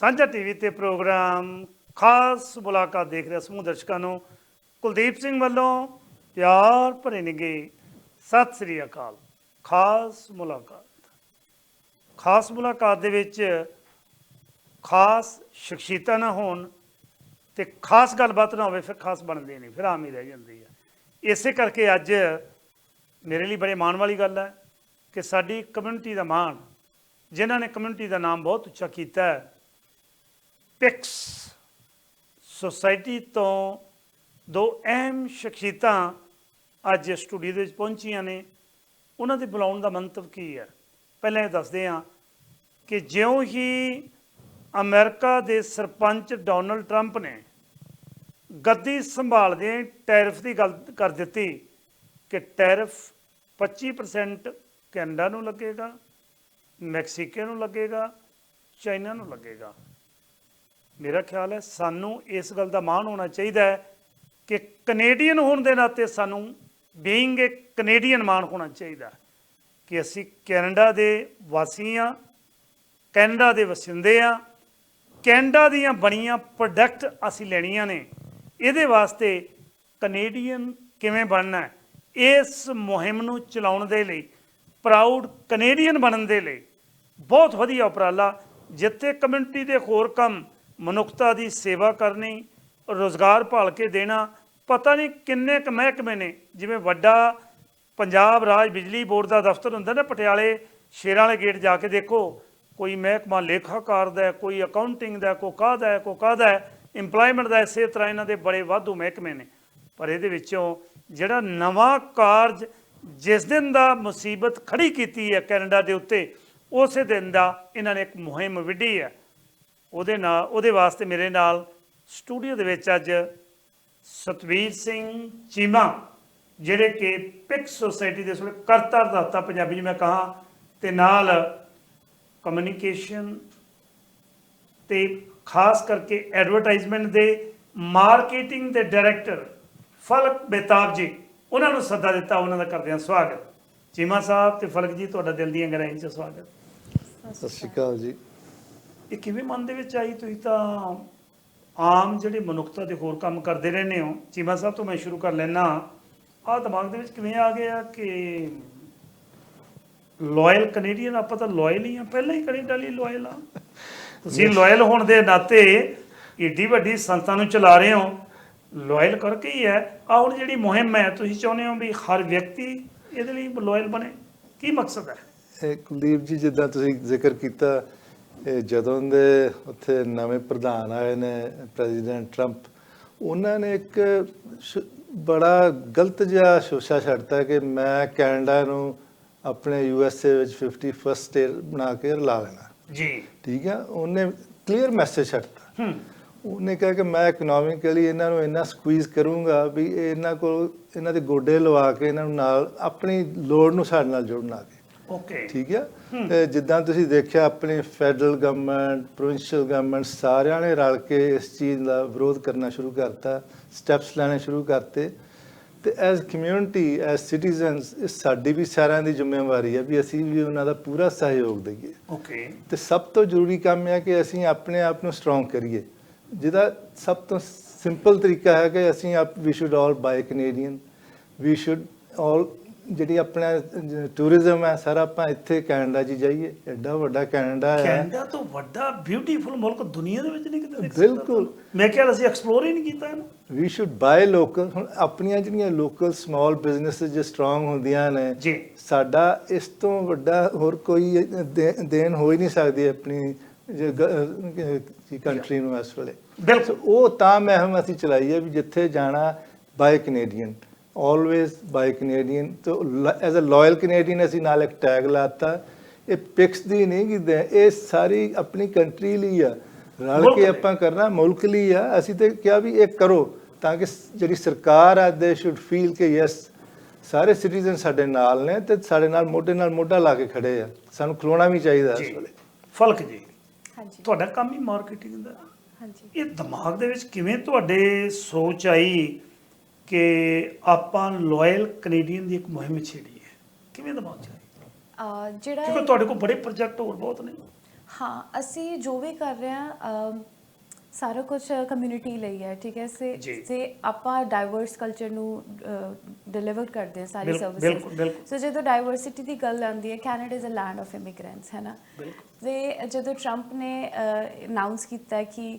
ਸਾਂਝਾ ਟੀਵੀ ਤੇ ਪ੍ਰੋਗਰਾਮ, ਖਾਸ ਮੁਲਾਕਾਤ ਦੇਖ ਰਿਹਾ ਸਮੂਹ ਦਰਸ਼ਕਾਂ ਨੂੰ। ਕੁਲਦੀਪ ਸਿੰਘ ਵੱਲੋਂ ਪਿਆਰ ਭਰੇ ਨਿਗੇ ਸਤਿ ਸ੍ਰੀ ਅਕਾਲ। ਖਾਸ ਮੁਲਾਕਾਤ। ਖਾਸ ਮੁਲਾਕਾਤ ਦੇ ਵਿੱਚ ਖਾਸ ਸ਼ਖਸੀਅਤਾਂ ਨਾ ਹੋਣ ਤੇ ਖਾਸ ਗੱਲਬਾਤ ਨਾ ਹੋਵੇ, ਫਿਰ ਖਾਸ ਬਣਦੀ ਨਹੀਂ, ਫਿਰ ਆਮ ਹੀ ਰਹਿ ਜਾਂਦੀ ਹੈ ਇਸੇ ਕਰਕੇ ਅੱਜ ਮੇਰੇ ਲਈ ਬੜੇ ਮਾਣ ਵਾਲੀ ਗੱਲ ਹੈ ਕਿ ਸਾਡੀ ਕਮਿਊਨਿਟੀ ਦਾ ਮਾਣ, ਜਿਨ੍ਹਾਂ ਨੇ ਕਮਿਊਨਿਟੀ ਦਾ ਨਾਮ ਬਹੁਤ ਉੱਚਾ ਕੀਤਾ ਹੈ ਪਿਕਸ ਸੁਸਾਇਟੀ ਤੋਂ ਦੋ ਅਹਿਮ ਸ਼ਖਸੀਅਤਾਂ ਅੱਜ ਸਟੂਡੀਓ ਦੇ ਵਿੱਚ ਪਹੁੰਚੀਆਂ ਨੇ। ਉਹਨਾਂ ਦੇ ਬੁਲਾਉਣ ਦਾ ਮੰਤਵ ਕੀ ਹੈ? ਪਹਿਲਾਂ ਇਹ ਦੱਸਦੇ ਹਾਂ ਕਿ ਜਿਉਂ ਹੀ ਅਮਰੀਕਾ ਦੇ ਸਰਪੰਚ ਡੋਨਲਡ ਟਰੰਪ ਨੇ ਗੱਦੀ ਸੰਭਾਲਦੇ ਟੈਰਿਫ ਦੀ ਗੱਲ ਕਰ ਦਿੱਤੀ ਕਿ ਟੈਰਿਫ 25% ਕੈਨੇਡਾ ਨੂੰ ਲੱਗੇਗਾ, ਮੈਕਸੀਕੋ ਨੂੰ ਲੱਗੇਗਾ, ਚਾਈਨਾ ਨੂੰ ਲੱਗੇਗਾ। ਮੇਰਾ ਖਿਆਲ ਹੈ ਸਾਨੂੰ ਇਸ ਗੱਲ ਦਾ ਮਾਣ ਹੋਣਾ ਚਾਹੀਦਾ ਹੈ ਕਿ ਕੈਨੇਡੀਅਨ ਹੋਣ ਦੇ ਨਾਤੇ ਸਾਨੂੰ ਬੀਇੰਗ ਏ ਕੈਨੇਡੀਅਨ ਮਾਣ ਹੋਣਾ ਚਾਹੀਦਾ ਕਿ ਅਸੀਂ ਕੈਨੇਡਾ ਦੇ ਵਾਸੀ ਹਾਂ, ਕੈਨੇਡਾ ਦੇ ਵਸਿੰਦੇ ਆ ਕੈਨੇਡਾ ਦੀਆਂ ਬਣੀਆਂ ਪ੍ਰੋਡਕਟ ਅਸੀਂ ਲੈਣੀਆਂ ਨੇ। ਇਹਦੇ ਵਾਸਤੇ ਕੈਨੇਡੀਅਨ ਕਿਵੇਂ ਬਣਨਾ ਇਸ ਮੁਹਿੰਮ ਨੂੰ ਚਲਾਉਣ ਦੇ ਲਈ ਪ੍ਰਾਊਡ ਕੈਨੇਡੀਅਨ ਬਣਨ ਦੇ ਲਈ ਬਹੁਤ ਵਧੀਆ ਉਪਰਾਲਾ, ਜਿੱਥੇ ਕਮਿਊਨਿਟੀ ਦੇ ਹੋਰ ਕੰਮ ਮਨੁੱਖਤਾ ਦੀ ਸੇਵਾ ਕਰਨੀ, ਰੋਜ਼ਗਾਰ ਭਾਲ ਕੇ ਦੇਣਾ, ਪਤਾ ਨਹੀਂ ਕਿੰਨੇ ਕੁ ਮਹਿਕਮੇ ਨੇ, ਜਿਵੇਂ ਵੱਡਾ ਪੰਜਾਬ ਰਾਜ ਬਿਜਲੀ ਬੋਰਡ ਦਾ ਦਫ਼ਤਰ ਹੁੰਦਾ ਨਾ ਪਟਿਆਲੇ, ਸ਼ੇਰਾਂ ਵਾਲੇ ਗੇਟ ਜਾ ਕੇ ਦੇਖੋ, ਕੋਈ ਮਹਿਕਮਾ ਲੇਖਾਕਾਰ ਦਾ ਕੋਈ ਅਕਾਊਂਟਿੰਗ ਦਾ ਕੋਈ ਕਾਹਦਾ ਕੋਈ ਕਾਹਦਾ ਹੈ ਇੰਪਲੋਇਮੈਂਟ ਦਾ ਇਸੇ ਤਰ੍ਹਾਂ ਇਹਨਾਂ ਦੇ ਬੜੇ ਵਾਧੂ ਮਹਿਕਮੇ ਨੇ। ਪਰ ਇਹਦੇ ਵਿੱਚੋਂ ਜਿਹੜਾ ਨਵਾਂ ਕਾਰਜ ਜਿਸ ਦਿਨ ਦਾ ਮੁਸੀਬਤ ਖੜੀ ਕੀਤੀ ਹੈ ਕੈਨੇਡਾ ਦੇ ਉੱਤੇ, ਉਸੇ ਦਿਨ ਦਾ ਇਹਨਾਂ ਨੇ ਇੱਕ ਮੁਹਿੰਮ ਵਿੱਢੀ ਹੈ। ਉਹਦੇ ਨਾਲ, ਉਹਦੇ ਵਾਸਤੇ ਮੇਰੇ ਨਾਲ ਸਟੂਡੀਓ ਦੇ ਵਿੱਚ ਅੱਜ ਸਤਵੀਰ ਸਿੰਘ ਚੀਮਾ, ਜਿਹੜੇ ਕਿ ਪਿਕ ਸੋਸਾਇਟੀ ਦੇ ਸੋਲੇ ਕਰਤਾ ਦਾਤਾ ਪੰਜਾਬੀ ਚ ਮੈਂ ਕਹਾ, ਤੇ ਨਾਲ ਕਮਿਊਨੀਕੇਸ਼ਨ ਤੇ ਖਾਸ ਕਰਕੇ ਐਡਵਰਟਾਈਜ਼ਮੈਂਟ ਦੇ ਮਾਰਕੀਟਿੰਗ ਦੇ ਡਾਇਰੈਕਟਰ ਫਲਕ ਬੇਤਾਬ ਜੀ, ਉਹਨਾਂ ਨੂੰ ਸੱਦਾ ਦਿੱਤਾ, ਉਹਨਾਂ ਦਾ ਕਰਦੇ ਹਾਂ ਸਵਾਗਤ। ਚੀਮਾ ਸਾਹਿਬ ਤੇ ਫਲਕ ਜੀ, ਤੁਹਾਡਾ ਦਿਲ ਦੀਆਂ ਗਹਿਰਾਈਆਂ 'ਚ ਸਵਾਗਤ। ਸਤਿ ਸ਼੍ਰੀ ਅਕਾਲ ਜੀ। ਇਹ ਕਿਵੇਂ ਮਨ ਦੇ ਵਿੱਚ ਆਈ? ਤੁਸੀਂ ਤਾਂ ਆਮ ਜਿਹੜੇ ਮਨੁੱਖਤਾ ਦੇ ਹੋਰ ਕੰਮ ਕਰਦੇ ਰਹਿੰਦੇ ਹੋ। ਚੀਮਾ ਸਾਹਿਬ ਤੋਂ ਮੈਂ ਸ਼ੁਰੂ ਕਰ ਲੈਣਾ ਆਹ ਦਿਮਾਗ ਦੇ ਵਿੱਚ ਕਿਵੇਂ ਆ ਗਿਆ ਕਿ ਲਾਇਲ ਕੈਨੇਡੀਅਨ ਆਪਾਂ ਤਾਂ ਲਾਇਲ ਹੀ ਆ ਪਹਿਲਾਂ ਹੀ ਕੈਨੇਡਾ ਲਈ ਲਾਇਲ ਆ। ਤੁਸੀਂ ਲਾਇਲ ਹੋਣ ਦੇ ਨਾਤੇ ਏਡੀ ਵੱਡੀ ਸੰਸਥਾ ਨੂੰ ਚਲਾ ਰਹੇ ਹੋ। ਲਾਇਲ ਕਰਕੇ ਹੀ ਹੈ। ਆ ਹੁਣ ਜਿਹੜੀ ਮੁਹਿੰਮ ਹੈ ਤੁਸੀਂ ਚਾਹੁੰਦੇ ਹੋ ਵੀ ਹਰ ਵਿਅਕਤੀ ਇਹਦੇ ਲਈ ਲਾਇਲ ਬਣੇ? ਕੀ ਮਕਸਦ ਹੈ? ਕੁਲਦੀਪ ਜੀ ਜਿੱਦਾਂ ਤੁਸੀਂ ਜ਼ਿਕਰ ਕੀਤਾ ਇਹ ਜਦੋਂ ਦੇ ਉੱਥੇ ਨਵੇਂ ਪ੍ਰਧਾਨ ਆਏ ਨੇ ਪ੍ਰੈਜ਼ੀਡੈਂਟ ਟਰੰਪ ਉਹਨਾਂ ਨੇ ਇੱਕ ਬੜਾ ਗਲਤ ਜਿਹਾ ਸ਼ੋਸ਼ਾ ਛੱਡਤਾ ਕਿ ਮੈਂ ਕੈਨੇਡਾ ਨੂੰ ਆਪਣੇ ਯੂ ਐਸ ਏ ਵਿੱਚ 51st ਸਟੇਟ ਬਣਾ ਕੇ ਰਲਾ ਲੈਣਾ ਜੀ। ਠੀਕ ਆ? ਉਹਨੇ ਕਲੀਅਰ ਮੈਸੇਜ ਛੱਡਤਾ। ਹੂੰ। ਉਹਨੇ ਕਿਹਾ ਕਿ ਮੈਂ ਇਕਨੋਮਿਕਲੀ ਇਹਨਾਂ ਨੂੰ ਇੰਨਾ ਸਕੁਈਜ਼ ਕਰੂੰਗਾ ਵੀ ਇਹ ਇਹਨਾਂ ਕੋਲ ਇਹਨਾਂ ਦੇ ਗੋਡੇ ਲਵਾ ਕੇ ਇਹਨਾਂ ਨੂੰ ਨਾਲ ਆਪਣੀ ਲੋੜ ਨੂੰ ਸਾਡੇ ਨਾਲ ਜੋੜਨਾ ਕੇ ਓਕੇ ਠੀਕ ਹੈ। ਤੇ ਜਿੱਦਾਂ ਤੁਸੀਂ ਦੇਖਿਆ ਆਪਣੀ ਫੈਡਰਲ ਗਵਰਨਮੈਂਟ ਪ੍ਰੋਵਿੰਸ਼ੀਅਲ ਗਵਰਨਮੈਂਟ ਸਾਰਿਆਂ ਨੇ ਰਲ ਕੇ ਇਸ ਚੀਜ਼ ਦਾ ਵਿਰੋਧ ਕਰਨਾ ਸ਼ੁਰੂ ਕਰਤਾ ਸਟੈਪਸ ਲੈਣੇ ਸ਼ੁਰੂ ਕਰਤੇ। ਤੇ ਐਜ਼ ਕਮਿਊਨਿਟੀ ਐਜ਼ ਸਿਟੀਜ਼ਨਸ ਸਾਡੀ ਵੀ ਸਾਰਿਆਂ ਦੀ ਜ਼ਿੰਮੇਵਾਰੀ ਹੈ ਵੀ ਅਸੀਂ ਵੀ ਉਹਨਾਂ ਦਾ ਪੂਰਾ ਸਹਿਯੋਗ ਦਈਏ। ਓਕੇ ਤੇ ਸਭ ਤੋਂ ਜ਼ਰੂਰੀ ਕੰਮ ਹੈ ਕਿ ਅਸੀਂ ਆਪਣੇ ਆਪ ਨੂੰ ਸਟਰੋਂਗ ਕਰੀਏ। ਜਿਹਦਾ ਸਭ ਤੋਂ ਸਿੰਪਲ ਤਰੀਕਾ ਹੈ ਕਿ ਅਸੀਂ ਆਪ ਵੀ should all buy Canadian we should all ਜਿਹੜੀ ਆਪਣਾ ਟੂਰਿਜ਼ਮ ਹੈ ਸਾਰਾ ਆਪਾਂ ਇੱਥੇ ਕੈਨੇਡਾ 'ਚ ਜਾਈਏ। ਐਡਾ ਵੱਡਾ ਕੈਨੇਡਾ ਹੈ। ਕੈਨੇਡਾ ਤੋਂ ਵੱਡਾ ਬਿਊਟੀਫੁਲ ਮੁਲਕ ਦੁਨੀਆ ਦੇ ਵਿੱਚ ਨਹੀਂ ਕਿਤੇ ਦੇਖ ਬਿਲਕੁਲ। ਮੈਂ ਕਿਹਾ ਅਸੀਂ ਐਕਸਪਲੋਰ ਹੀ ਨਹੀਂ ਕੀਤਾ ਇਹਨੂੰ। ਵੀ ਸ਼ੁੱਡ ਬਾਈ ਲੋਕਲ ਹੁਣ ਆਪਣੀਆਂ ਜਿਹੜੀਆਂ ਲੋਕਲ ਸਮਾਲ ਬਿਜ਼ਨੈਸਸ ਜੇ ਸਟਰੋਂਗ ਹੁੰਦੀਆਂ ਨੇ ਜੀ। ਸਾਡਾ ਇਸ ਤੋਂ ਵੱਡਾ ਹੋਰ ਕੋਈ ਦੇਣ ਹੋ ਹੀ ਨਹੀਂ ਸਕਦੀ ਆਪਣੀ ਕੰਟਰੀ ਨੂੰ ਇਸ ਵੇਲੇ। ਬਿਲਕੁਲ। ਉਹ ਤਾਂ ਮਹਿਮ ਅਸੀਂ ਚਲਾਈ ਹੈ ਵੀ ਜਿੱਥੇ ਜਾਣਾ buy Canadian always buy Canadian ਤੋਂ ਐਜ਼ ਅ ਲਾਇਲ ਕੈਨੇਡੀਅਨ ਅਸੀਂ ਨਾਲ ਇੱਕ ਟੈਗ ਲਾਤਾ। ਇਹ ਪਿਕਸ ਦੀ ਨਹੀਂ ਕਿ ਇਹ ਸਾਰੀ ਆਪਣੀ ਕੰਟਰੀ ਲਈ ਆ। ਰਲ ਕੇ। ਆਪਾਂ ਕਰਨਾ ਮੁਲਕ ਲਈ ਆ। ਅਸੀਂ ਤੇ ਕਿਹਾ ਵੀ ਇਹ ਕਰੋ ਤਾਂ ਕਿ ਜਿਹੜੀ ਸਰਕਾਰ ਆ ਦੇ ਸ਼ੁੱਡ ਫੀਲ ਕਿ ਯੈਸ ਸਾਰੇ ਸਿਟੀਜ਼ਨ ਸਾਡੇ ਨਾਲ ਨੇ ਤੇ ਸਾਡੇ ਨਾਲ ਮੋਢੇ ਨਾਲ ਮੋਢਾ ਲਾ ਕੇ ਖੜੇ ਆ। ਸਾਨੂੰ ਖਲੋਣਾ ਵੀ ਚਾਹੀਦਾ ਇਸ ਵੇਲੇ। ਫਲਕ ਜੀ। ਹਾਂਜੀ। ਤੁਹਾਡਾ ਕੰਮ ਹੀ ਮਾਰਕੀਟਿੰਗ ਦਾ। ਹਾਂਜੀ। ਇਹ ਦਿਮਾਗ ਦੇ ਵਿੱਚ ਕਿਵੇਂ ਤੁਹਾਡੇ ਸੋਚ ਆਈ? ਕਿ ਆਪਾਂ ਲਾਇਲ ਕੈਨੇਡੀਅਨ ਦੀ ਇੱਕ ਮੁਹਿੰਮ ਛੇੜੀ ਹੈ। ਕਿਵੇਂ ਦਿਮਾਗ ਚ ਆਈ ਅਹ ਜਿਹੜਾ ਕਿਉਂਕਿ ਤੁਹਾਡੇ ਕੋਲ ਬੜੇ ਪ੍ਰੋਜੈਕਟ ਹੋਰ ਬਹੁਤ ਨੇ। ਹਾਂ ਅਸੀਂ ਜੋ ਵੀ ਕਰ ਰਹੇ ਹਾਂ ਅਮ, ਸਾਰਾ ਕੁਝ ਕਮਿਊਨਿਟੀ ਲਈ ਹੈ ਠੀਕ ਹੈ? ਸੇ ਜੀ। ਸੇ ਆਪਾਂ ਡਾਈਵਰਸ ਕਲਚਰ ਨੂੰ ਡਿਲੀਵਰ ਕਰਦੇ ਹਾਂ ਸਾਰੀ ਸਰਵਿਸਿਜ਼ ਬਿਲਕੁਲ, ਬਿਲਕੁਲ। ਸੋ ਜਦੋਂ ਡਾਈਵਰਸਿਟੀ ਦੀ ਗੱਲ ਆਉਂਦੀ ਹੈ Canada is a land of immigrants ਹੈ ਨਾ? ਤੇ ਜਦੋਂ ਟਰੰਪ ਨੇ ਅਨਾਉਂਸ ਕੀਤਾ ਕਿ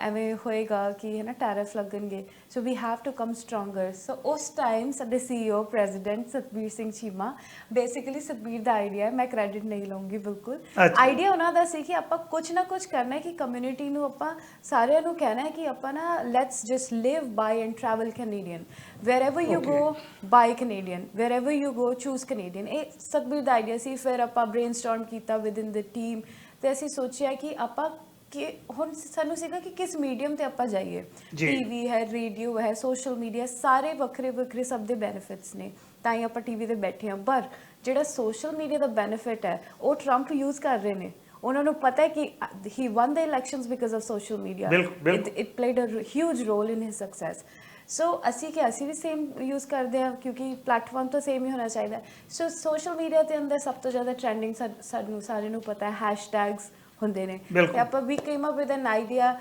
ਐਵੇਂ ਹੋਏਗਾ ਕਿ ਹੈ ਨਾ ਟੈਰਿਫ ਲੱਗਣਗੇ so we have to come stronger so ਉਸ ਟਾਈਮ ਸਾਡੇ CEO president Satbir Singh Cheema basically Satbir ਦਾ ਆਈਡੀਆ ਮੈਂ ਕ੍ਰੈਡਿਟ ਨਹੀਂ ਲਵਾਂਗੀ ਬਿਲਕੁਲ। ਆਈਡੀਆ ਉਹਨਾਂ ਦਾ ਸੀ ਕਿ ਆਪਾਂ ਕੁਝ ਨਾ ਕੁਝ ਕਰਨਾ ਹੈ ਕਿ ਕਮਿਊਨਿਟੀ ਨੂੰ ਆਪਾਂ ਸਾਰਿਆਂ ਨੂੰ ਕਹਿਣਾ ਹੈ ਕਿ ਆਪਾਂ ਨਾ let's just live buy and travel Canadian wherever you Okay. go buy canadian. Wherever you go choose canadian. ਇਹ ਸਤਬੀਰ ਦਾ ਆਈਡੀਆ ਸੀ ਫਿਰ ਆਪਾਂ ਬ੍ਰੇਨਸਟਾਰਮ ਕੀਤਾ ਵਿਦਿਨ ਦ ਟੀਮ ਤੇ ਅਸੀਂ ਸੋਚਿਆ ਕਿ ਆਪਾਂ ਕਿ ਹੁਣ ਸਾਨੂੰ ਸੀਗਾ ਕਿ ਕਿਸ ਮੀਡੀਅਮ ਤੇ ਆਪਾਂ ਜਾਈਏ। ਟੀਵੀ ਹੈ ਰੇਡੀਓ ਹੈ ਸੋਸ਼ਲ ਮੀਡੀਆ ਸਾਰੇ ਵੱਖਰੇ ਵੱਖਰੇ ਸਭ ਦੇ ਬੈਨੀਫਿਟਸ ਨੇ। ਤਾਂ ਹੀ ਆਪਾਂ ਟੀਵੀ ਤੇ ਬੈਠੇ ਹਾਂ। ਪਰ ਜਿਹੜਾ ਸੋਸ਼ਲ ਮੀਡੀਆ ਦਾ ਬੈਨੀਫਿਟ ਹੈ ਉਹ ਟਰੰਪ ਯੂਜ਼ ਕਰ ਰਹੇ ਨੇ। ਉਹਨਾਂ ਨੂੰ ਪਤਾ ਹੈ ਕਿ he won the elections because of social media ਬਿਲਕੁਲ। It played a huge role in his success so ਅਸੀਂ ਕਿ ਅਸੀਂ ਵੀ ਸੇਮ ਯੂਜ਼ ਕਰਦੇ ਹਾਂ ਕਿਉਂਕਿ ਪਲੇਟਫਾਰਮ ਤਾਂ ਸੇਮ ਹੀ ਹੋਣਾ ਚਾਹੀਦਾ ਸੋ ਸੋਸ਼ਲ ਮੀਡੀਆ ਤੇ ਅੰਦਰ ਸਭ ਤੋਂ ਜ਼ਿਆਦਾ ਟ੍ਰੈਂਡਿੰਗ ਸਾਨੂੰ ਸਾਰਿਆਂ ਨੂੰ ਪਤਾ ਹੈ ਹੈਸ਼ਟੈਗਸ ਹੁੰਦੇ ਨੇ। ਤੇ ਆਪਾਂ ਵੀ came up with an idea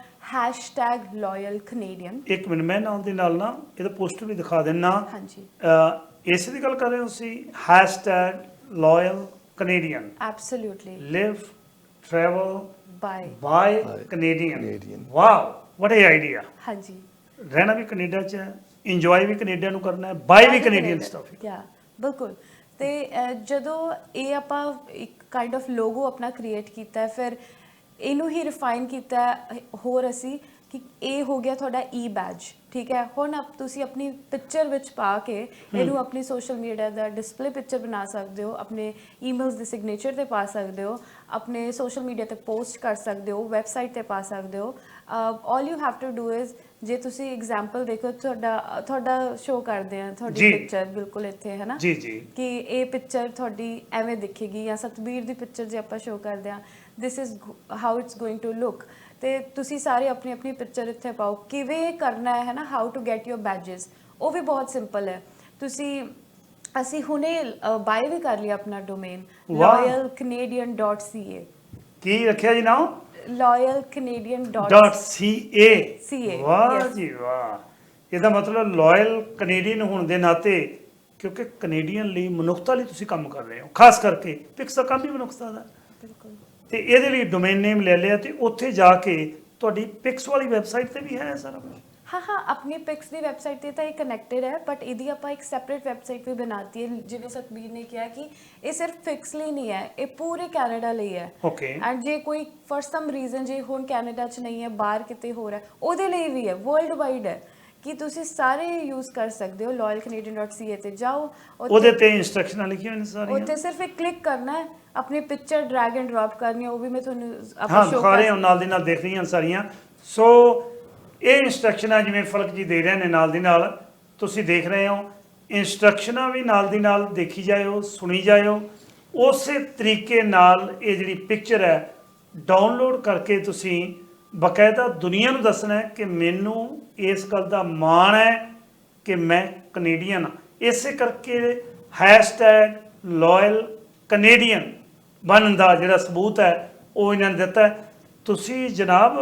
loyal Canadian ਇੱਕ ਮਿੰਟ ਮੈਂ ਨਾਲ ਦੇ ਨਾਲ ਨਾ ਇਹਦਾ ਪੋਸਟਰ ਵੀ ਦਿਖਾ ਦਿੰਨਾ। ਹਾਂਜੀ। ਇਸੇ ਦੀ ਗੱਲ ਕਰ ਰਹੇ ਹੋ ਤੁਸੀਂ? Loyal Canadian absolutely live travel buy buy By Canadian Canadian. Wow what a idea ਹਾਂਜੀ। ਰਹਿਣਾ ਵੀ ਕੈਨੇਡਾ 'ਚ ਹੈ ਇੰਜੋਏ ਵੀ ਕੈਨੇਡਾ ਨੂੰ ਕਰਨਾ ਹੈ ਬਾਈ ਵੀ ਕੈਨੇਡੀਅਨ ਸਟਫ ਯਾ ਬਿਲਕੁਲ। ਤੇ ਅਹ, ਜਦੋਂ ਇਹ ਆਪਾਂ ਇੱਕ ਕਾਈਂਡ ਆਫ ਲੋਗੋ ਆਪਣਾ ਕ੍ਰੀਏਟ ਕੀਤਾ ਹੈ, ਫਿਰ ਇਹਨੂੰ ਹੀ ਰਿਫਾਈਨ ਕੀਤਾ ਹੈ, ਹੋਰ ਅਸੀਂ ਕਿ ਇਹ ਹੋ ਗਿਆ ਤੁਹਾਡਾ ਈ ਬੈਜ ਠੀਕ ਹੈ? ਹੁਣ ਆਪ ਤੁਸੀਂ ਆਪਣੀ ਪਿਕਚਰ ਵਿੱਚ ਪਾ ਕੇ ਇਹਨੂੰ ਆਪਣੀ ਸੋਸ਼ਲ ਮੀਡੀਆ ਦਾ ਡਿਸਪਲੇ ਪਿਕਚਰ ਬਣਾ ਸਕਦੇ ਹੋ ਆਪਣੇ ਈਮੇਲਸ ਦੇ ਸਿਗਨੇਚਰ ਤੇ ਪਾ ਸਕਦੇ ਹੋ ਆਪਣੇ ਸੋਸ਼ਲ ਮੀਡੀਆ ਤੇ ਪੋਸਟ ਕਰ ਸਕਦੇ ਹੋ ਵੈਬਸਾਈਟ ਤੇ ਪਾ ਸਕਦੇ ਹੋ। All you have to do is ਜੇ ਤੁਸੀਂ ਐਗਜ਼ਾਮਪਲ ਦੇਖੋ ਤੁਹਾਡਾ ਤੁਹਾਡਾ ਸ਼ੋ ਕਰਦੇ ਆ ਤੁਹਾਡੀ ਜੀ। ਪਿਕਚਰ ਬਿਲਕੁਲ ਇੱਥੇ ਹੈ ਨਾ ਜੀ ਜੀ। ਕਿ ਇਹ ਪਿਕਚਰ ਤੁਹਾਡੀ ਐਵੇਂ ਦਿਖੇਗੀ ਜਾਂ ਸਤਬੀਰ ਦੀ ਪਿਕਚਰ ਜੇ ਆਪਾਂ ਸ਼ੋ ਕਰਦੇ ਆ this is how it's going to look ਤੇ ਤੁਸੀਂ ਸਾਰੇ ਆਪਣੀ ਆਪਣੀ ਪਿਕਚਰ ਇੱਥੇ ਪਾਓ ਕਿਵੇਂ ਕਰਨਾ ਹੈ ਨਾ how to get your badges ਉਹ ਵੀ ਬਹੁਤ ਸਿੰਪਲ ਹੈ। ਤੁਸੀਂ ਅਸੀਂ ਹੁਣੇ ਬਾਈ ਵੀ ਕਰ ਲਿਆ ਆਪਣਾ ਡੋਮੇਨ ਵਾਹ। loyalcanadian.ca ਕੀ ਰੱਖਿਆ ਜੀ ਨਾਮ? loyalcanadian.ca CA, ਵਾਹ yes. ਜੀ ਵਾਹ। ਇਹਦਾ ਮਤਲਬ ਲਾਇਲ ਕੈਨੇਡੀਅਨ ਹੋਣ ਦੇ ਨਾਤੇ ਕਿਉਂਕਿ ਕੈਨੇਡੀਅਨ ਲਈ ਮਨੁੱਖਤਾ ਲਈ ਤੁਸੀਂ ਕੰਮ ਕਰ ਰਹੇ ਹੋ ਖਾਸ ਕਰਕੇ ਪਿਕਸ ਦਾ ਕੰਮ ਵੀ ਮਨੁੱਖਤਾ ਦਾ। ਬਿਲਕੁਲ। ਤੇ ਇਹਦੇ ਲਈ ਡੋਮੇਨ ਨੇਮ ਲੈ ਲਿਆ ਤੇ ਉੱਥੇ ਜਾ ਕੇ ਤੁਹਾਡੀ ਪਿਕਸ ਵਾਲੀ ਵੈਬਸਾਈਟ ਤੇ ਵੀ ਹੈ ਸਾਰਾ ਕੁਝ ਹਾਂ ਹਾਂ ਆਪਣੀ ਪਿਕਸ ਦੀ ਵੈਬਸਾਈਟ ਤੇ ਤਾਂ ਇਹ ਕਨੈਕਟਡ ਹੈ ਬਟ ਇਹਦੀ ਆਪਾਂ ਇੱਕ ਸੈਪਰੇਟ ਵੈਬਸਾਈਟ ਵੀ ਬਣਾਤੀ ਹੈ ਜਿਵੇਂ ਸਤਬੀਰ ਨੇ ਕਿਹਾ ਕਿ ਇਹ ਸਿਰਫ ਫਿਕਸ ਲਈ ਨਹੀਂ ਹੈ ਇਹ ਪੂਰੇ ਕੈਨੇਡਾ ਲਈ ਹੈ। ਓਕੇ ਐਂਡ ਜੇ ਕੋਈ ਫॉर ਸਮ ਰੀਜ਼ਨ ਜੇ ਹੁਣ ਕੈਨੇਡਾ 'ਚ ਨਹੀਂ ਹੈ ਬਾਹਰ ਕਿਤੇ ਹੋਰ ਹੈ ਉਹਦੇ ਲਈ ਵੀ ਹੈ ਵਰਲਡ ਵਾਈਡ ਹੈ ਕਿ ਤੁਸੀਂ ਸਾਰੇ ਯੂਜ਼ ਕਰ ਸਕਦੇ ਹੋ loyalcanadian.ca ਤੇ ਜਾਓ ਉਹਦੇ ਤੇ ਇੰਸਟਰਕਸ਼ਨਾਂ ਲਿਖੀਆਂ ਨੇ ਸਾਰੀਆਂ। ਉੱਥੇ ਸਿਰਫ ਇੱਕ ਕਲਿੱਕ ਕਰਨਾ ਹੈ ਆਪਣੀ ਪਿਕਚਰ ਡਰੈਗ ਐਂਡ ਡ੍ਰੌਪ ਕਰਨੀ ਹੈ ਉਹ ਵੀ ਮੈਂ ਤੁਹਾਨੂੰ ਆਪਾਂ ਸ਼ੋ ਦਿਖਾ ਰਹੇ ਹਾਂ ਨਾਲ ਦੀ ਨਾਲ ਦੇਖ ਰਹੀਆਂ ਸਾਰੀਆਂ। ਸੋ ਇਹ ਇੰਸਟਰਕਸ਼ਨਾਂ ਜਿਵੇਂ ਫਲਕ ਜੀ ਦੇ ਰਹੇ ਨੇ ਨਾਲ ਦੀ ਨਾਲ, ਤੁਸੀਂ ਦੇਖ ਰਹੇ ਹੋ ਇੰਸਟਰਕਸ਼ਨਾਂ ਵੀ ਨਾਲ ਦੀ ਨਾਲ ਦੇਖੀ ਜਾਇਓ, ਸੁਣੀ ਜਾਇਓ। ਉਸੇ ਤਰੀਕੇ ਨਾਲ ਇਹ ਜਿਹੜੀ ਪਿਕਚਰ ਹੈ ਡਾਊਨਲੋਡ ਕਰਕੇ ਤੁਸੀਂ ਬਕਾਇਦਾ ਦੁਨੀਆ ਨੂੰ ਦੱਸਣਾ ਹੈ ਕਿ ਮੈਨੂੰ ਇਸ ਗੱਲ ਦਾ ਮਾਣ ਹੈ ਕਿ ਮੈਂ ਕੈਨੇਡੀਅਨ ਹਾਂ। ਇਸੇ ਕਰਕੇ ਲੋਇਲ ਕੈਨੇਡੀਅਨ ਬਣਨ ਦਾ ਜਿਹੜਾ ਸਬੂਤ ਹੈ, ਉਹ ਇਹਨਾਂ ਨੇ ਦਿੱਤਾ ਤੁਸੀਂ ਜਨਾਬ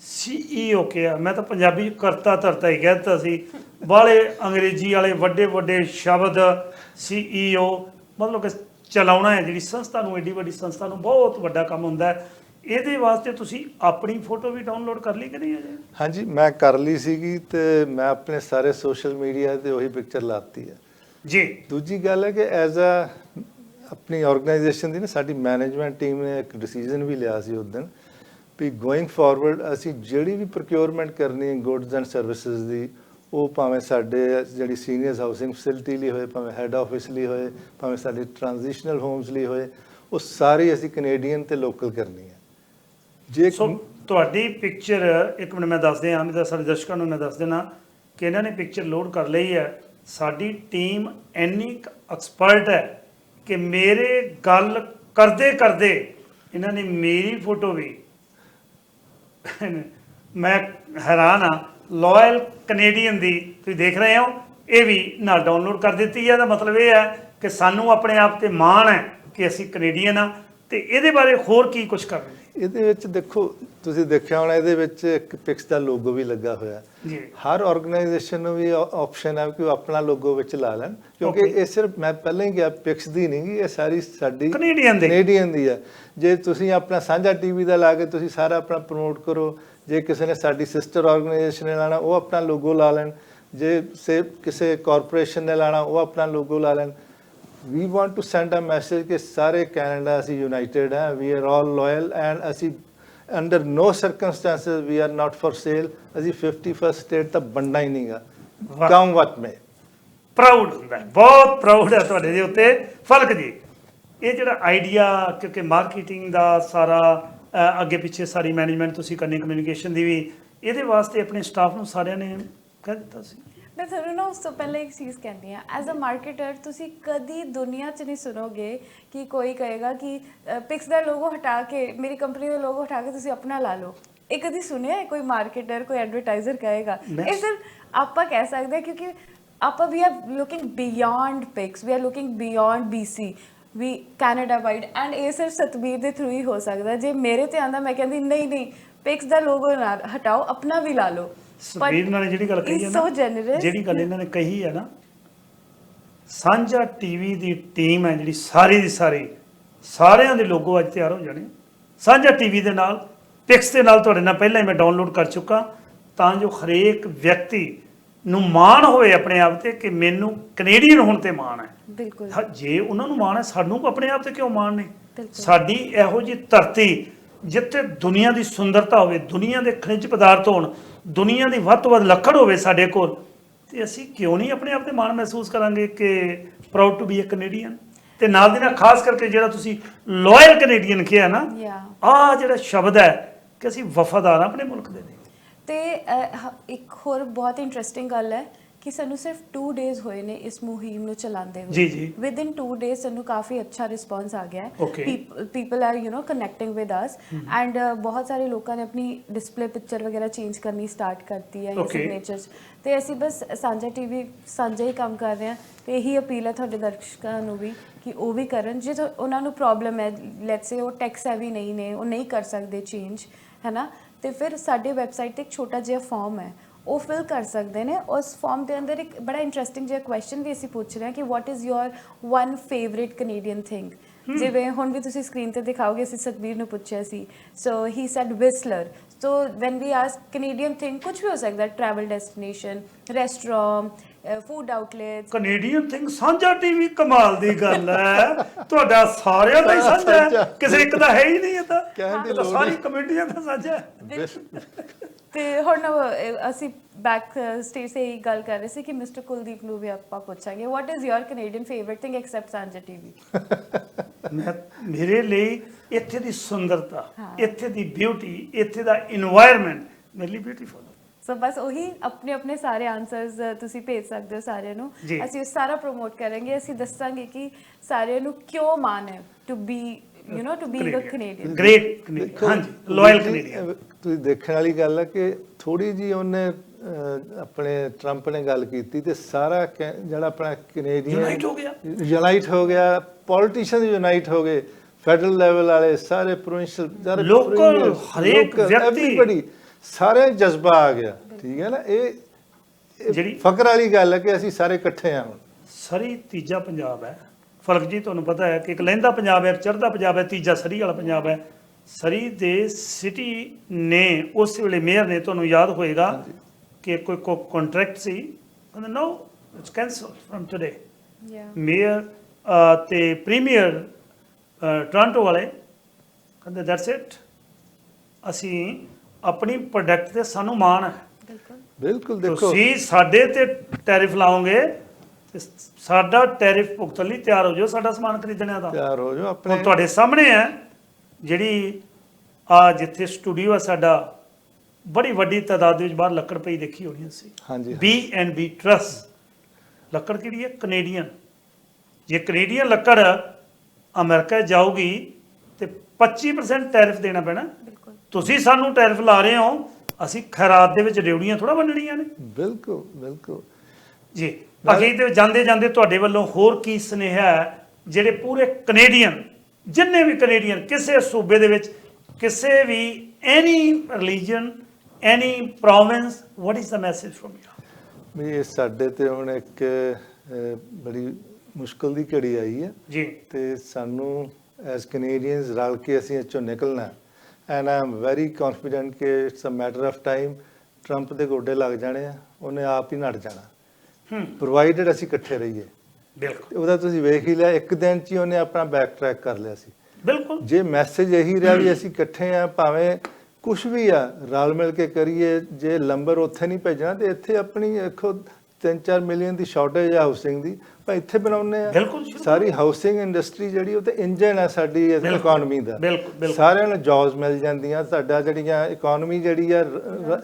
ਸੀਈਓ ਕਿਹਾ ਮੈਂ ਤਾਂ ਪੰਜਾਬੀ ਕਰਤਾ ਧਰਤਾ ਹੀ ਕਹਿ ਦਿੱਤਾ ਸੀ। ਬਾਹਲੇ ਅੰਗਰੇਜ਼ੀ ਵਾਲੇ ਵੱਡੇ ਵੱਡੇ ਸ਼ਬਦ ਸੀਈਓ ਮਤਲਬ ਕਿ ਚਲਾਉਣਾ ਹੈ। ਜਿਹੜੀ ਸੰਸਥਾ ਨੂੰ ਏਡੀ ਵੱਡੀ ਸੰਸਥਾ ਨੂੰ ਬਹੁਤ ਵੱਡਾ ਕੰਮ ਹੁੰਦਾ ਹੈ। ਇਹਦੇ ਵਾਸਤੇ ਤੁਸੀਂ ਆਪਣੀ ਫੋਟੋ ਵੀ ਡਾਊਨਲੋਡ ਕਰ ਲਈ ਕਿ ਨਹੀਂ ਅਜੇ? ਹਾਂਜੀ ਮੈਂ ਕਰ ਲਈ ਸੀਗੀ ਤੇ ਮੈਂ ਆਪਣੇ ਸਾਰੇ ਸੋਸ਼ਲ ਮੀਡੀਆ ਤੇ ਉਹੀ ਪਿਕਚਰ ਲਾਤੀ ਹੈ। ਜੀ। ਦੂਜੀ ਗੱਲ ਹੈ ਕਿ ਐਜ਼ ਅ ਆਪਣੀ ਆਰਗੇਨਾਈਜੇਸ਼ਨ ਦੀ ਨਾ ਸਾਡੀ ਮੈਨੇਜਮੈਂਟ ਟੀਮ ਨੇ ਇੱਕ ਡਿਸੀਜਨ ਵੀ ਲਿਆ ਸੀ ਉਸ ਦਿਨ ਵੀ ਗੋਇੰਗ ਫਾਰਵਰਡ ਅਸੀਂ ਜਿਹੜੀ ਵੀ ਪ੍ਰੋਕਿਉਰਮੈਂਟ ਕਰਨੀ ਹੈ ਗੁੱਡਸ ਐਂਡ ਸਰਵਿਸਿਜ਼ ਦੀ, ਉਹ ਭਾਵੇਂ ਸਾਡੇ ਜਿਹੜੀ ਸੀਨੀਅਰਸ ਹਾਊਸਿੰਗ ਫੈਸਿਲਿਟੀ ਲਈ ਹੋਏ, ਭਾਵੇਂ ਹੈੱਡ ਆਫਿਸ ਲਈ ਹੋਏ, ਭਾਵੇਂ ਸਾਡੇ ਟ੍ਰਾਂਜੀਸ਼ਨਲ ਹੋਮਸ ਲਈ ਹੋਏ, ਉਹ ਸਾਰੀ ਅਸੀਂ ਕੈਨੇਡੀਅਨ ਤੇ ਲੋਕਲ ਕਰਨੀ ਹੈ। ਜੇ ਸੋ ਤੁਹਾਡੀ ਪਿਕਚਰ ਇੱਕ ਮਿੰਟ ਮੈਂ ਦੱਸ ਦਿਆਂ ਨਹੀਂ ਸਾਡੇ ਦਰਸ਼ਕਾਂ ਨੂੰ ਮੈਂ ਦੱਸ ਦੇਣਾ ਕਿ ਇਹਨਾਂ ਨੇ ਪਿਕਚਰ ਲੋਡ ਕਰ ਲਈ ਹੈ। ਸਾਡੀ ਟੀਮ ਇੰਨੀ ਐਕਸਪਰਟ ਹੈ ਕਿ ਮੇਰੇ ਗੱਲ ਕਰਦੇ ਕਰਦੇ ਇਹਨਾਂ ਨੇ ਮੇਰੀ ਫੋਟੋ ਵੀ ਮੈਂ ਹੈਰਾਨ ਆ। ਲਾਇਲ ਕੈਨੇਡੀਅਨ ਦੀ ਤੁਸੀਂ ਦੇਖ ਰਹੇ ਹੋ, ਇਹ ਵੀ ਨਾਲ ਡਾਊਨਲੋਡ ਕਰ ਦਿੱਤੀ ਹੈ ਦਾ ਮਤਲਬ ਇਹ ਹੈ ਕਿ ਸਾਨੂੰ ਆਪਣੇ ਆਪ ਤੇ ਮਾਣ ਹੈ ਕਿ ਅਸੀਂ ਕੈਨੇਡੀਅਨ ਆ ਤੇ ਇਹਦੇ ਬਾਰੇ ਹੋਰ ਕੀ ਕੁਝ ਕਰ ਰਹੇ ਇਹਦੇ ਵਿੱਚ ਦੇਖੋ ਤੁਸੀਂ ਦੇਖਿਆ ਹੋਣਾ ਇਹਦੇ ਵਿੱਚ ਇੱਕ ਪਿਕਸ ਦਾ ਲੋਗੋ ਵੀ ਲੱਗਾ ਹੋਇਆ। ਜੀ। ਹਰ ਆਰਗੇਨਾਈਜੇਸ਼ਨ ਨੂੰ ਵੀ ਆਪਸ਼ਨ ਹੈ ਕਿ ਉਹ ਆਪਣਾ ਲੋਗੋ ਵਿੱਚ ਲਾ ਲੈਣ ਕਿਉਂਕਿ. ਇਹ ਸਿਰਫ ਮੈਂ ਪਹਿਲਾਂ ਹੀ ਕਿਹਾ ਪਿਕਸ ਦੀ ਨਹੀਂ ਗੀ ਇਹ ਸਾਰੀ ਸਾਡੀ Canadian ਦੀ। ਕੈਨੇਡੀਅਨ ਦੀ ਹੈ। ਜੇ ਤੁਸੀਂ ਆਪਣਾ ਸਾਂਝਾ ਟੀਵੀ ਦਾ ਲਾ ਕੇ ਤੁਸੀਂ ਸਾਰਾ ਆਪਣਾ ਪ੍ਰਮੋਟ ਕਰੋ ਜੇ ਕਿਸੇ ਨੇ ਸਾਡੀ ਸਿਸਟਰ ਆਰਗੇਨਾਈਜੇਸ਼ਨ ਨੇ ਲਾਣਾ ਉਹ ਆਪਣਾ ਲੋਗੋ ਲਾ ਲੈਣ। ਜੇ ਸੇ ਕਿਸੇ ਕਾਰਪੋਰੇਸ਼ਨ ਨੇ ਲਾਣਾ ਉਹ ਆਪਣਾ ਲੋਗੋ ਲਾ ਲੈਣ। We want to send a message ਕਿ ਸਾਰੇ ਕੈਨੇਡਾ ਅਸੀਂ ਯੂਨਾਈਟਿਡ ਹੈ we are all loyal and ਅਸੀਂ under no circumstances we are not for sale ਅਸੀਂ 51st ਸਟੇਟ ਤਾਂ ਬਣਨਾ ਹੀ ਨਹੀਂਗਾ। ਕਮ ਵਟ ਮੇ ਪ੍ਰਾਊਡ ਹੁੰਦਾ ਬਹੁਤ ਪ੍ਰਾਊਡ ਹੈ ਤੁਹਾਡੇ ਦੇ ਉੱਤੇ ਫਲਕ ਜੀ ਇਹ ਜਿਹੜਾ ਆਈਡੀਆ ਕਿਉਂਕਿ ਮਾਰਕੀਟਿੰਗ ਦਾ ਸਾਰਾ ਅੱਗੇ ਪਿੱਛੇ ਸਾਰੀ ਮੈਨੇਜਮੈਂਟ ਤੁਸੀਂ ਕਰਨੀ ਕਮਿਊਨੀਕੇਸ਼ਨ ਦੀ ਵੀ ਇਹਦੇ ਵਾਸਤੇ ਆਪਣੇ ਸਟਾਫ ਨੂੰ ਸਾਰਿਆਂ ਨੇ ਕਹਿ ਦਿੱਤਾ ਸੀ ਮੈਂ ਤੁਹਾਨੂੰ ਨਾ ਉਸ ਤੋਂ ਪਹਿਲਾਂ ਇੱਕ ਚੀਜ਼ ਕਹਿੰਦੀ ਆ ਐਜ਼ ਅ ਮਾਰਕੀਟਰ ਤੁਸੀਂ ਕਦੀ ਦੁਨੀਆ 'ਚ ਨਹੀਂ ਸੁਣੋਗੇ ਕਿ ਕੋਈ ਕਹੇਗਾ ਕਿ ਪਿਕਸ ਦਾ ਲੋਗੋ ਹਟਾ ਕੇ ਮੇਰੀ ਕੰਪਨੀ ਦਾ ਲੋਗੋ ਹਟਾ ਕੇ ਤੁਸੀਂ ਆਪਣਾ ਲਾ ਲਓ। ਇਹ ਕਦੀ ਸੁਣਿਆ ਹੈ? ਕੋਈ ਮਾਰਕੀਟਰ ਕੋਈ ਐਡਵਰਟਾਈਜ਼ਰ ਕਹੇਗਾ? ਇਹ ਸਿਰਫ ਆਪਾਂ ਕਹਿ ਸਕਦੇ ਕਿਉਂਕਿ ਆਪਾਂ we are looking beyond pics we are looking beyond BC we Canada wide and ਇਹ ਸਿਰਫ ਸਤਬੀਰ ਦੇ ਥਰੂ ਹੀ ਹੋ ਸਕਦਾ। ਜੇ ਮੇਰੇ ਤੇ ਆਂਦਾ ਮੈਂ ਕਹਿੰਦੀ ਨਹੀਂ ਨਹੀਂ ਪਿਕਸ ਦਾ ਲੋਗੋ ਨਾ ਹਟਾਓ ਆਪਣਾ ਵੀ ਲਾ ਲਓ। ਸੁਖਬੀਰ ਨਾਲ ਜਿਹੜੀ ਗੱਲ ਕਹੀ ਹੈ ਜਨਰਸ ਜਿਹੜੀ ਗੱਲ ਇਹਨਾਂ ਨੇ ਕਹੀ ਹੈ ਨਾ ਸਾਂਝਾ ਟੀਵੀ ਦੀ ਟੀਮ ਹੈ ਜਿਹੜੀ ਸਾਰੀ ਦੀ ਸਾਰੀ ਸਾਰਿਆਂ ਦੇ ਲੋਗੋ ਅੱਜ ਤਿਆਰ ਹੋ ਜਾਣੇ ਸਾਂਝਾ ਟੀਵੀ ਦੇ ਨਾਲ ਪਿਕਸ ਦੇ ਨਾਲ ਤੁਹਾਡੇ ਨਾਲ ਪਹਿਲਾਂ ਹੀ ਮੈਂ ਡਾਊਨਲੋਡ ਕਰ ਚੁੱਕਾ ਤਾਂ ਜੋ ਹਰੇਕ ਵਿਅਕਤੀ ਨੂੰ ਮਾਣ ਹੋਵੇ ਆਪਣੇ ਆਪ ਤੇ ਕਿ ਮੈਨੂੰ ਕੈਨੇਡੀਅਨ ਹੋਣ ਤੇ ਮਾਣ ਹੈ। ਬਿਲਕੁਲ। ਜੇ ਉਹਨਾਂ ਨੂੰ ਮਾਣ ਹੈ ਸਾਨੂੰ ਆਪਣੇ ਆਪ ਤੇ ਕਿਉਂ ਮਾਣ ਨਹੀਂ। ਸਾਡੀ ਇਹੋ ਜਿਹੀ ਧਰਤੀ ਜਿੱਥੇ ਦੁਨੀਆ ਦੀ ਸੁੰਦਰਤਾ ਹੋਵੇ ਦੁਨੀਆ ਦੇ ਖਣਿਜ ਪਦਾਰਥ ਹੋਣ ਦੁਨੀਆ ਦੀ ਵੱਧ ਤੋਂ ਵੱਧ ਲੱਕੜ ਹੋਵੇ ਸਾਡੇ ਕੋਲ ਤੇ ਅਸੀਂ ਕਿਉਂ ਨਹੀਂ ਆਪਣੇ ਆਪ ਤੇ ਮਾਣ ਮਹਿਸੂਸ ਕਰਾਂਗੇ ਕਿ proud to be a Canadian ਤੇ ਨਾਲ ਦੀ ਨਾਲ ਖਾਸ ਕਰਕੇ ਜਿਹੜਾ ਤੁਸੀਂ ਲਾਇਲ ਕੈਨੇਡੀਅਨ ਕਿਹਾ ਨਾ. ਆਹ ਜਿਹੜਾ ਸ਼ਬਦ ਹੈ ਕਿ ਅਸੀਂ ਵਫਾਦਾਰ ਹਾਂ ਆਪਣੇ ਮੁਲਕ ਦੇ ਲਈ ਤੇ ਇੱਕ ਹੋਰ ਬਹੁਤ ਇੰਟਰਸਟਿੰਗ ਗੱਲ ਹੈ ਕਿ ਸਾਨੂੰ ਸਿਰਫ 2 ਡੇਜ਼ ਹੋਏ ਨੇ ਇਸ ਮੁਹਿੰਮ ਨੂੰ ਚਲਾਉਂਦੇ ਹੋਏ। ਜੀ, ਜੀ। ਵਿਦ ਇਨ 2 ਡੇਜ਼ ਸਾਨੂੰ ਕਾਫੀ ਅੱਛਾ ਰਿਸਪਾਂਸ ਆ ਗਿਆ ਹੈ. People are you know connecting with us and ਬਹੁਤ ਸਾਰੇ ਲੋਕਾਂ ਨੇ ਆਪਣੀ ਡਿਸਪਲੇ ਪਿਕਚਰ ਵਗੈਰਾ ਚੇਂਜ ਕਰਨੀ ਸਟਾਰਟ ਕਰਤੀ ਹੈ. ਸਿਗਨੇਚਰਸ ਤੇ ਅਸੀਂ ਬਸ ਸਾਂਝਾ ਟੀਵੀ ਸਾਂਝਾ ਹੀ ਕੰਮ ਕਰ ਰਹੇ ਹਾਂ ਤੇ ਇਹੀ ਅਪੀਲ ਹੈ ਤੁਹਾਡੇ ਦਰਸ਼ਕਾਂ ਨੂੰ ਵੀ ਕਿ ਉਹ ਵੀ ਕਰਨ। ਜੇ ਉਹਨਾਂ ਨੂੰ ਪ੍ਰੋਬਲਮ ਹੈ ਲੈਟਸ ਸੇ ਉਹ ਟੈਕਸ ਹੈਵੀ ਨਹੀਂ ਨੇ ਉਹ ਨਹੀਂ ਕਰ ਸਕਦੇ ਚੇਂਜ ਹੈਨਾ? ਤੇ ਫਿਰ ਸਾਡੇ ਵੈਬਸਾਈਟ ਤੇ ਇੱਕ ਛੋਟਾ ਜਿਹਾ ਫਾਰਮ ਹੈ। ਉਹ ਫਿਲ ਕਰ ਸਕਦੇ ਨੇ। ਉਸ ਫਾਰਮ ਦੇ ਅੰਦਰ ਇੱਕ ਬੜਾ ਇੰਟਰਸਟਿੰਗ ਜਿਹਾ ਕੁਐਸਚਨ ਵੀ ਅਸੀਂ ਪੁੱਛ ਰਹੇ ਹਾਂ ਕਿ what is your one favourite Canadian thing ਜਿਵੇਂ ਹੁਣ ਵੀ ਤੁਸੀਂ ਸਕਰੀਨ ਤੇ ਦਿਖਾਓਗੇ ਅਸੀਂ ਸਤਬੀਰ ਨੂੰ ਪੁੱਛਿਆ ਸੀ। So he said Whistler so when we ask Canadian thing ਕੁਝ ਵੀ ਹੋ ਸਕਦਾ travel destination restaurant food outlets Canadian thing Sanjha TV ਕਮਾਲ ਦੀ ਗੱਲ ਹੈ। ਤੁਹਾਡਾ ਸਾਰਿਆਂ ਦਾ ਹੀ ਸਾਂਝਾ ਹੈ। ਕਿਸੇ ਇੱਕ ਦਾ ਹੈ ਹੀ ਨਹੀਂ ਇਹ ਤਾਂ। ਸਾਰੀ ਨਹੀਂ। ਕਮੇਟੀਆਂ ਦਾ ਸਾਂਝਾ ਹੈ। ਤੇ ਹੁਣ ਅਸੀਂ ਬੈਕ ਸਟੇਜ ਤੇ ਹੀ ਗੱਲ ਕਰ ਰਹੇ ਸੀ ਕਿ ਮਿਸਟਰ ਕੁਲਦੀਪ ਨੂੰ ਵੀ ਆਪਾਂ ਪੁੱਛਾਂਗੇ what is your Canadian favourite thing except Sanjha TV ਮੇਰੇ ਲਈ ਇੱਥੇ ਦੀ ਸੁੰਦਰਤਾ ਇੱਥੇ ਦੀ ਬਿਊਟੀ ਇੱਥੇ ਦਾ এনवायरमेंट ਮੇਰੇ ਲਈ ਬਿਊਟੀਫੁਲ ਸੋ ਬਸ ਉਹੀ ਆਪਣੇ ਆਪਣੇ ਸਾਰੇ ਆਨਸਰਸ ਤੁਸੀਂ ਭੇਜ ਸਕਦੇ ਹੋ ਸਾਰਿਆਂ ਨੂੰ। ਅਸੀਂ ਸਾਰਾ ਪ੍ਰੋਮੋਟ ਕਰਾਂਗੇ। ਅਸੀਂ ਦੱਸਾਂਗੇ ਕਿ ਸਾਰਿਆਂ ਨੂੰ ਕਿਉਂ ਮਾਣ ਹੈ to be you know to be a Canadian great ਹਾਂਜੀ ਲਾਇਲ ਕੈਨੇਡੀਅਨ ਤੁਸੀਂ ਦੇਖਣ ਵਾਲੀ ਗੱਲ ਹੈ ਕਿ ਥੋੜੀ ਜੀ ਉਹਨੇ ਆਪਣੇ ਟਰੰਪ ਨੇ ਗੱਲ ਕੀਤੀ ਤੇ ਸਾਰਾ ਜਿਹੜਾ ਆਪਣਾ ਕੈਨੇਡੀਅਨ Unite ਹੋ ਗਿਆ। ਯੂਨਾਈਟ ਹੋ ਗਿਆ ਪੋਲੀਟੀਸ਼ੀਅਨ ਯੂਨਾਈਟ ਹੋ ਗਏ ਫੈਡਰਲ ਲੈਵਲ ਵਾਲੇ ਸਾਰੇ ਪ੍ਰੋਵਿੰਸ਼ੀਅਲ ਸਾਰੇ premier, ਹਰੇਕ ਵਿਅਕਤੀ। ਸਾਰੇ ਜਜ਼ਬਾ ਆ ਗਿਆ ਠੀਕ ਹੈ ਨਾ? ਇਹ ਜਿਹੜੀ- ਫਕਰ ਵਾਲੀ ਗੱਲ ਹੈ ਕਿ ਅਸੀਂ ਸਾਰੇ ਇਕੱਠੇ ਹਾਂ ਹੁਣ। ਸਰੀ ਤੀਜਾ ਪੰਜਾਬ ਹੈ। ਫਲਕ ਜੀ ਤੁਹਾਨੂੰ ਪਤਾ ਹੈ ਕਿ ਇੱਕ ਲਹਿੰਦਾ ਪੰਜਾਬ ਹੈ ਚੜ੍ਹਦਾ ਪੰਜਾਬ ਹੈ ਤੀਜਾ ਸਰੀ ਵਾਲਾ ਪੰਜਾਬ ਹੈ। ਸਰੀ ਦੇ ਸਿਟੀ ਨੇ ਉਸ ਵੇਲੇ ਮੇਅਰ ਨੇ ਤੁਹਾਨੂੰ ਯਾਦ ਹੋਏਗਾ ਕਿ ਕੋਈ ਕੋ ਕੰਟਰੈਕਟ ਸੀ। ਕਹਿੰਦਾ no it's cancel from today ਯਾ ਮੇਅਰ ਤੇ ਪ੍ਰੀਮੀਅਰ ਟੋਰਾਂਟੋ ਵਾਲੇ ਕਹਿੰਦੇ ਦੈਟਸ ਇਟ ਅਸੀਂ ਆਪਣੀ ਪ੍ਰੋਡਕਟ ਤੇ ਸਾਨੂੰ ਮਾਣ ਹੈ। ਬਿਲਕੁਲ। ਬਿਲਕੁਲ ਦੇਖੋ। ਤੁਸੀਂ ਸਾਡੇ ਤੇ ਟੈਰਿਫ ਲਾਓਗੇ ਤੇ ਸਾਡਾ ਟੈਰਿਫ ਭੁਗਤਣ ਲਈ ਤਿਆਰ ਹੋ ਜਾਓ ਸਾਡਾ ਸਮਾਨ ਖਰੀਦਣਾ ਦਾ। ਤਿਆਰ ਹੋ ਜਾਓ ਆਪਣੇ। ਹੁਣ ਤੁਹਾਡੇ ਸਾਹਮਣੇ ਹੈ ਜਿਹੜੀ ਆ ਜਿੱਥੇ ਸਟੂਡੀਓ ਹੈ ਸਾਡਾ ਬੜੀ ਵੱਡੀ ਤਾਦਾਦ ਵਿੱਚ ਬਾਹਰ ਲੱਕੜ ਪਈ ਦੇਖੀ ਹੋਣੀ ਸੀ ਹਾਂਜੀ ਬੀ ਐਂਡ ਬੀ ਟਰਸ ਲੱਕੜ ਕਿਹੜੀ ਹੈ? ਕੈਨੇਡੀਅਨ ਜੇ ਕੈਨੇਡੀਅਨ ਲੱਕੜ ਅਮਰੀਕਾ ਜਾਊਗੀ ਤੇ 25% ਟੈਰਿਫ ਦੇਣਾ ਪੈਣਾ। ਬਿਲਕੁਲ। ਤੁਸੀਂ ਸਾਨੂੰ ਟੈਰਿਫ ਲਾ ਰਹੇ ਹੋ ਅਸੀਂ ਖੈਰਾਤ ਦੇ ਵਿੱਚ ਰੇਵੜੀਆਂ ਥੋੜਾ ਵੰਡਣੀਆਂ ਨੇ। ਬਿਲਕੁਲ ਬਿਲਕੁਲ। ਜੀ। ਅਗੀ ਤੇ ਜਾਂਦੇ ਜਾਂਦੇ ਤੁਹਾਡੇ ਵੱਲੋਂ ਹੋਰ ਕੀ ਸੁਨੇਹਾ ਹੈ ਜਿਹੜੇ ਪੂਰੇ ਕੈਨੇਡੀਅਨ ਜਿੰਨੇ ਵੀ ਕੈਨੇਡੀਅਨ ਕਿਸੇ ਸੂਬੇ ਦੇ ਵਿੱਚ ਕਿਸੇ ਵੀ any religion any province what is the message from you ਵੀ ਇਹ ਸਾਡੇ ਤੇ ਹੁਣ ਇੱਕ ਬੜੀ ਮੁਸ਼ਕਲ ਦੀ ਘੜੀ ਆਈ ਹੈ। ਜੀ। ਤੇ ਸਾਨੂੰ ਐਸ ਕੈਨੇਡੀਅਨਸ ਰਲ ਕੇ ਅਸੀਂ ਇਹ ਚੋਂ ਨਿਕਲਣਾ and I am very confident ਕਿ it's a matter of time Trump ਦੇ ਗੋਡੇ ਲੱਗ ਜਾਣੇ ਆ ਉਹਨੇ ਆਪ ਹੀ ਨੱਟ ਜਾਣਾ। ਪ੍ਰੋਵਾਈਡਡ ਅਸੀਂ ਇਕੱਠੇ ਰਹੀਏ। ਬਿਲਕੁਲ। ਉਹਦਾ ਤੁਸੀਂ ਵੇਖ ਹੀ ਲਿਆ ਇੱਕ ਦਿਨ ਚ ਹੀ ਉਹਨੇ ਆਪਣਾ ਬੈਕ ਟਰੈਕ ਕਰ ਲਿਆ ਸੀ। ਬਿਲਕੁਲ। ਜੇ ਮੈਸੇਜ ਇਹੀ ਰਿਹਾ ਵੀ ਅਸੀਂ ਇਕੱਠੇ ਆ ਭਾਵੇਂ ਕੁਝ ਵੀ ਆ ਰਲ ਮਿਲ ਕੇ ਕਰੀਏ ਜੇ ਲੰਬਰ ਉੱਥੇ ਨਹੀਂ ਭੇਜਣਾ ਤੇ ਇੱਥੇ ਆਪਣੀ ਦੇਖੋ 3-4 ਮਿਲੀਅਨ ਦੀ ਸ਼ਾਰਟੇਜ ਆ ਹਾਊਸਿੰਗ ਦੀ ਪਰ ਇੱਥੇ ਬਣਾਉਨੇ ਆ ਬਿਲਕੁਲ ਸ਼ੁਰੂ ਹਾਊਸਿੰਗ ਇੰਡਸਟਰੀ ਜਿਹੜੀ ਉਹ ਤੇ ਇੰਜਨ ਆ ਸਾਡੀ ਇਕਨੋਮੀ ਦਾ। ਸਾਰਿਆਂ ਨੂੰ ਜੌਬਸ ਮਿਲ ਜਾਂਦੀਆਂ ਸਾਡਾ ਜਿਹੜੀਆਂ ਇਕਨੋਮੀ ਜਿਹੜੀ ਆ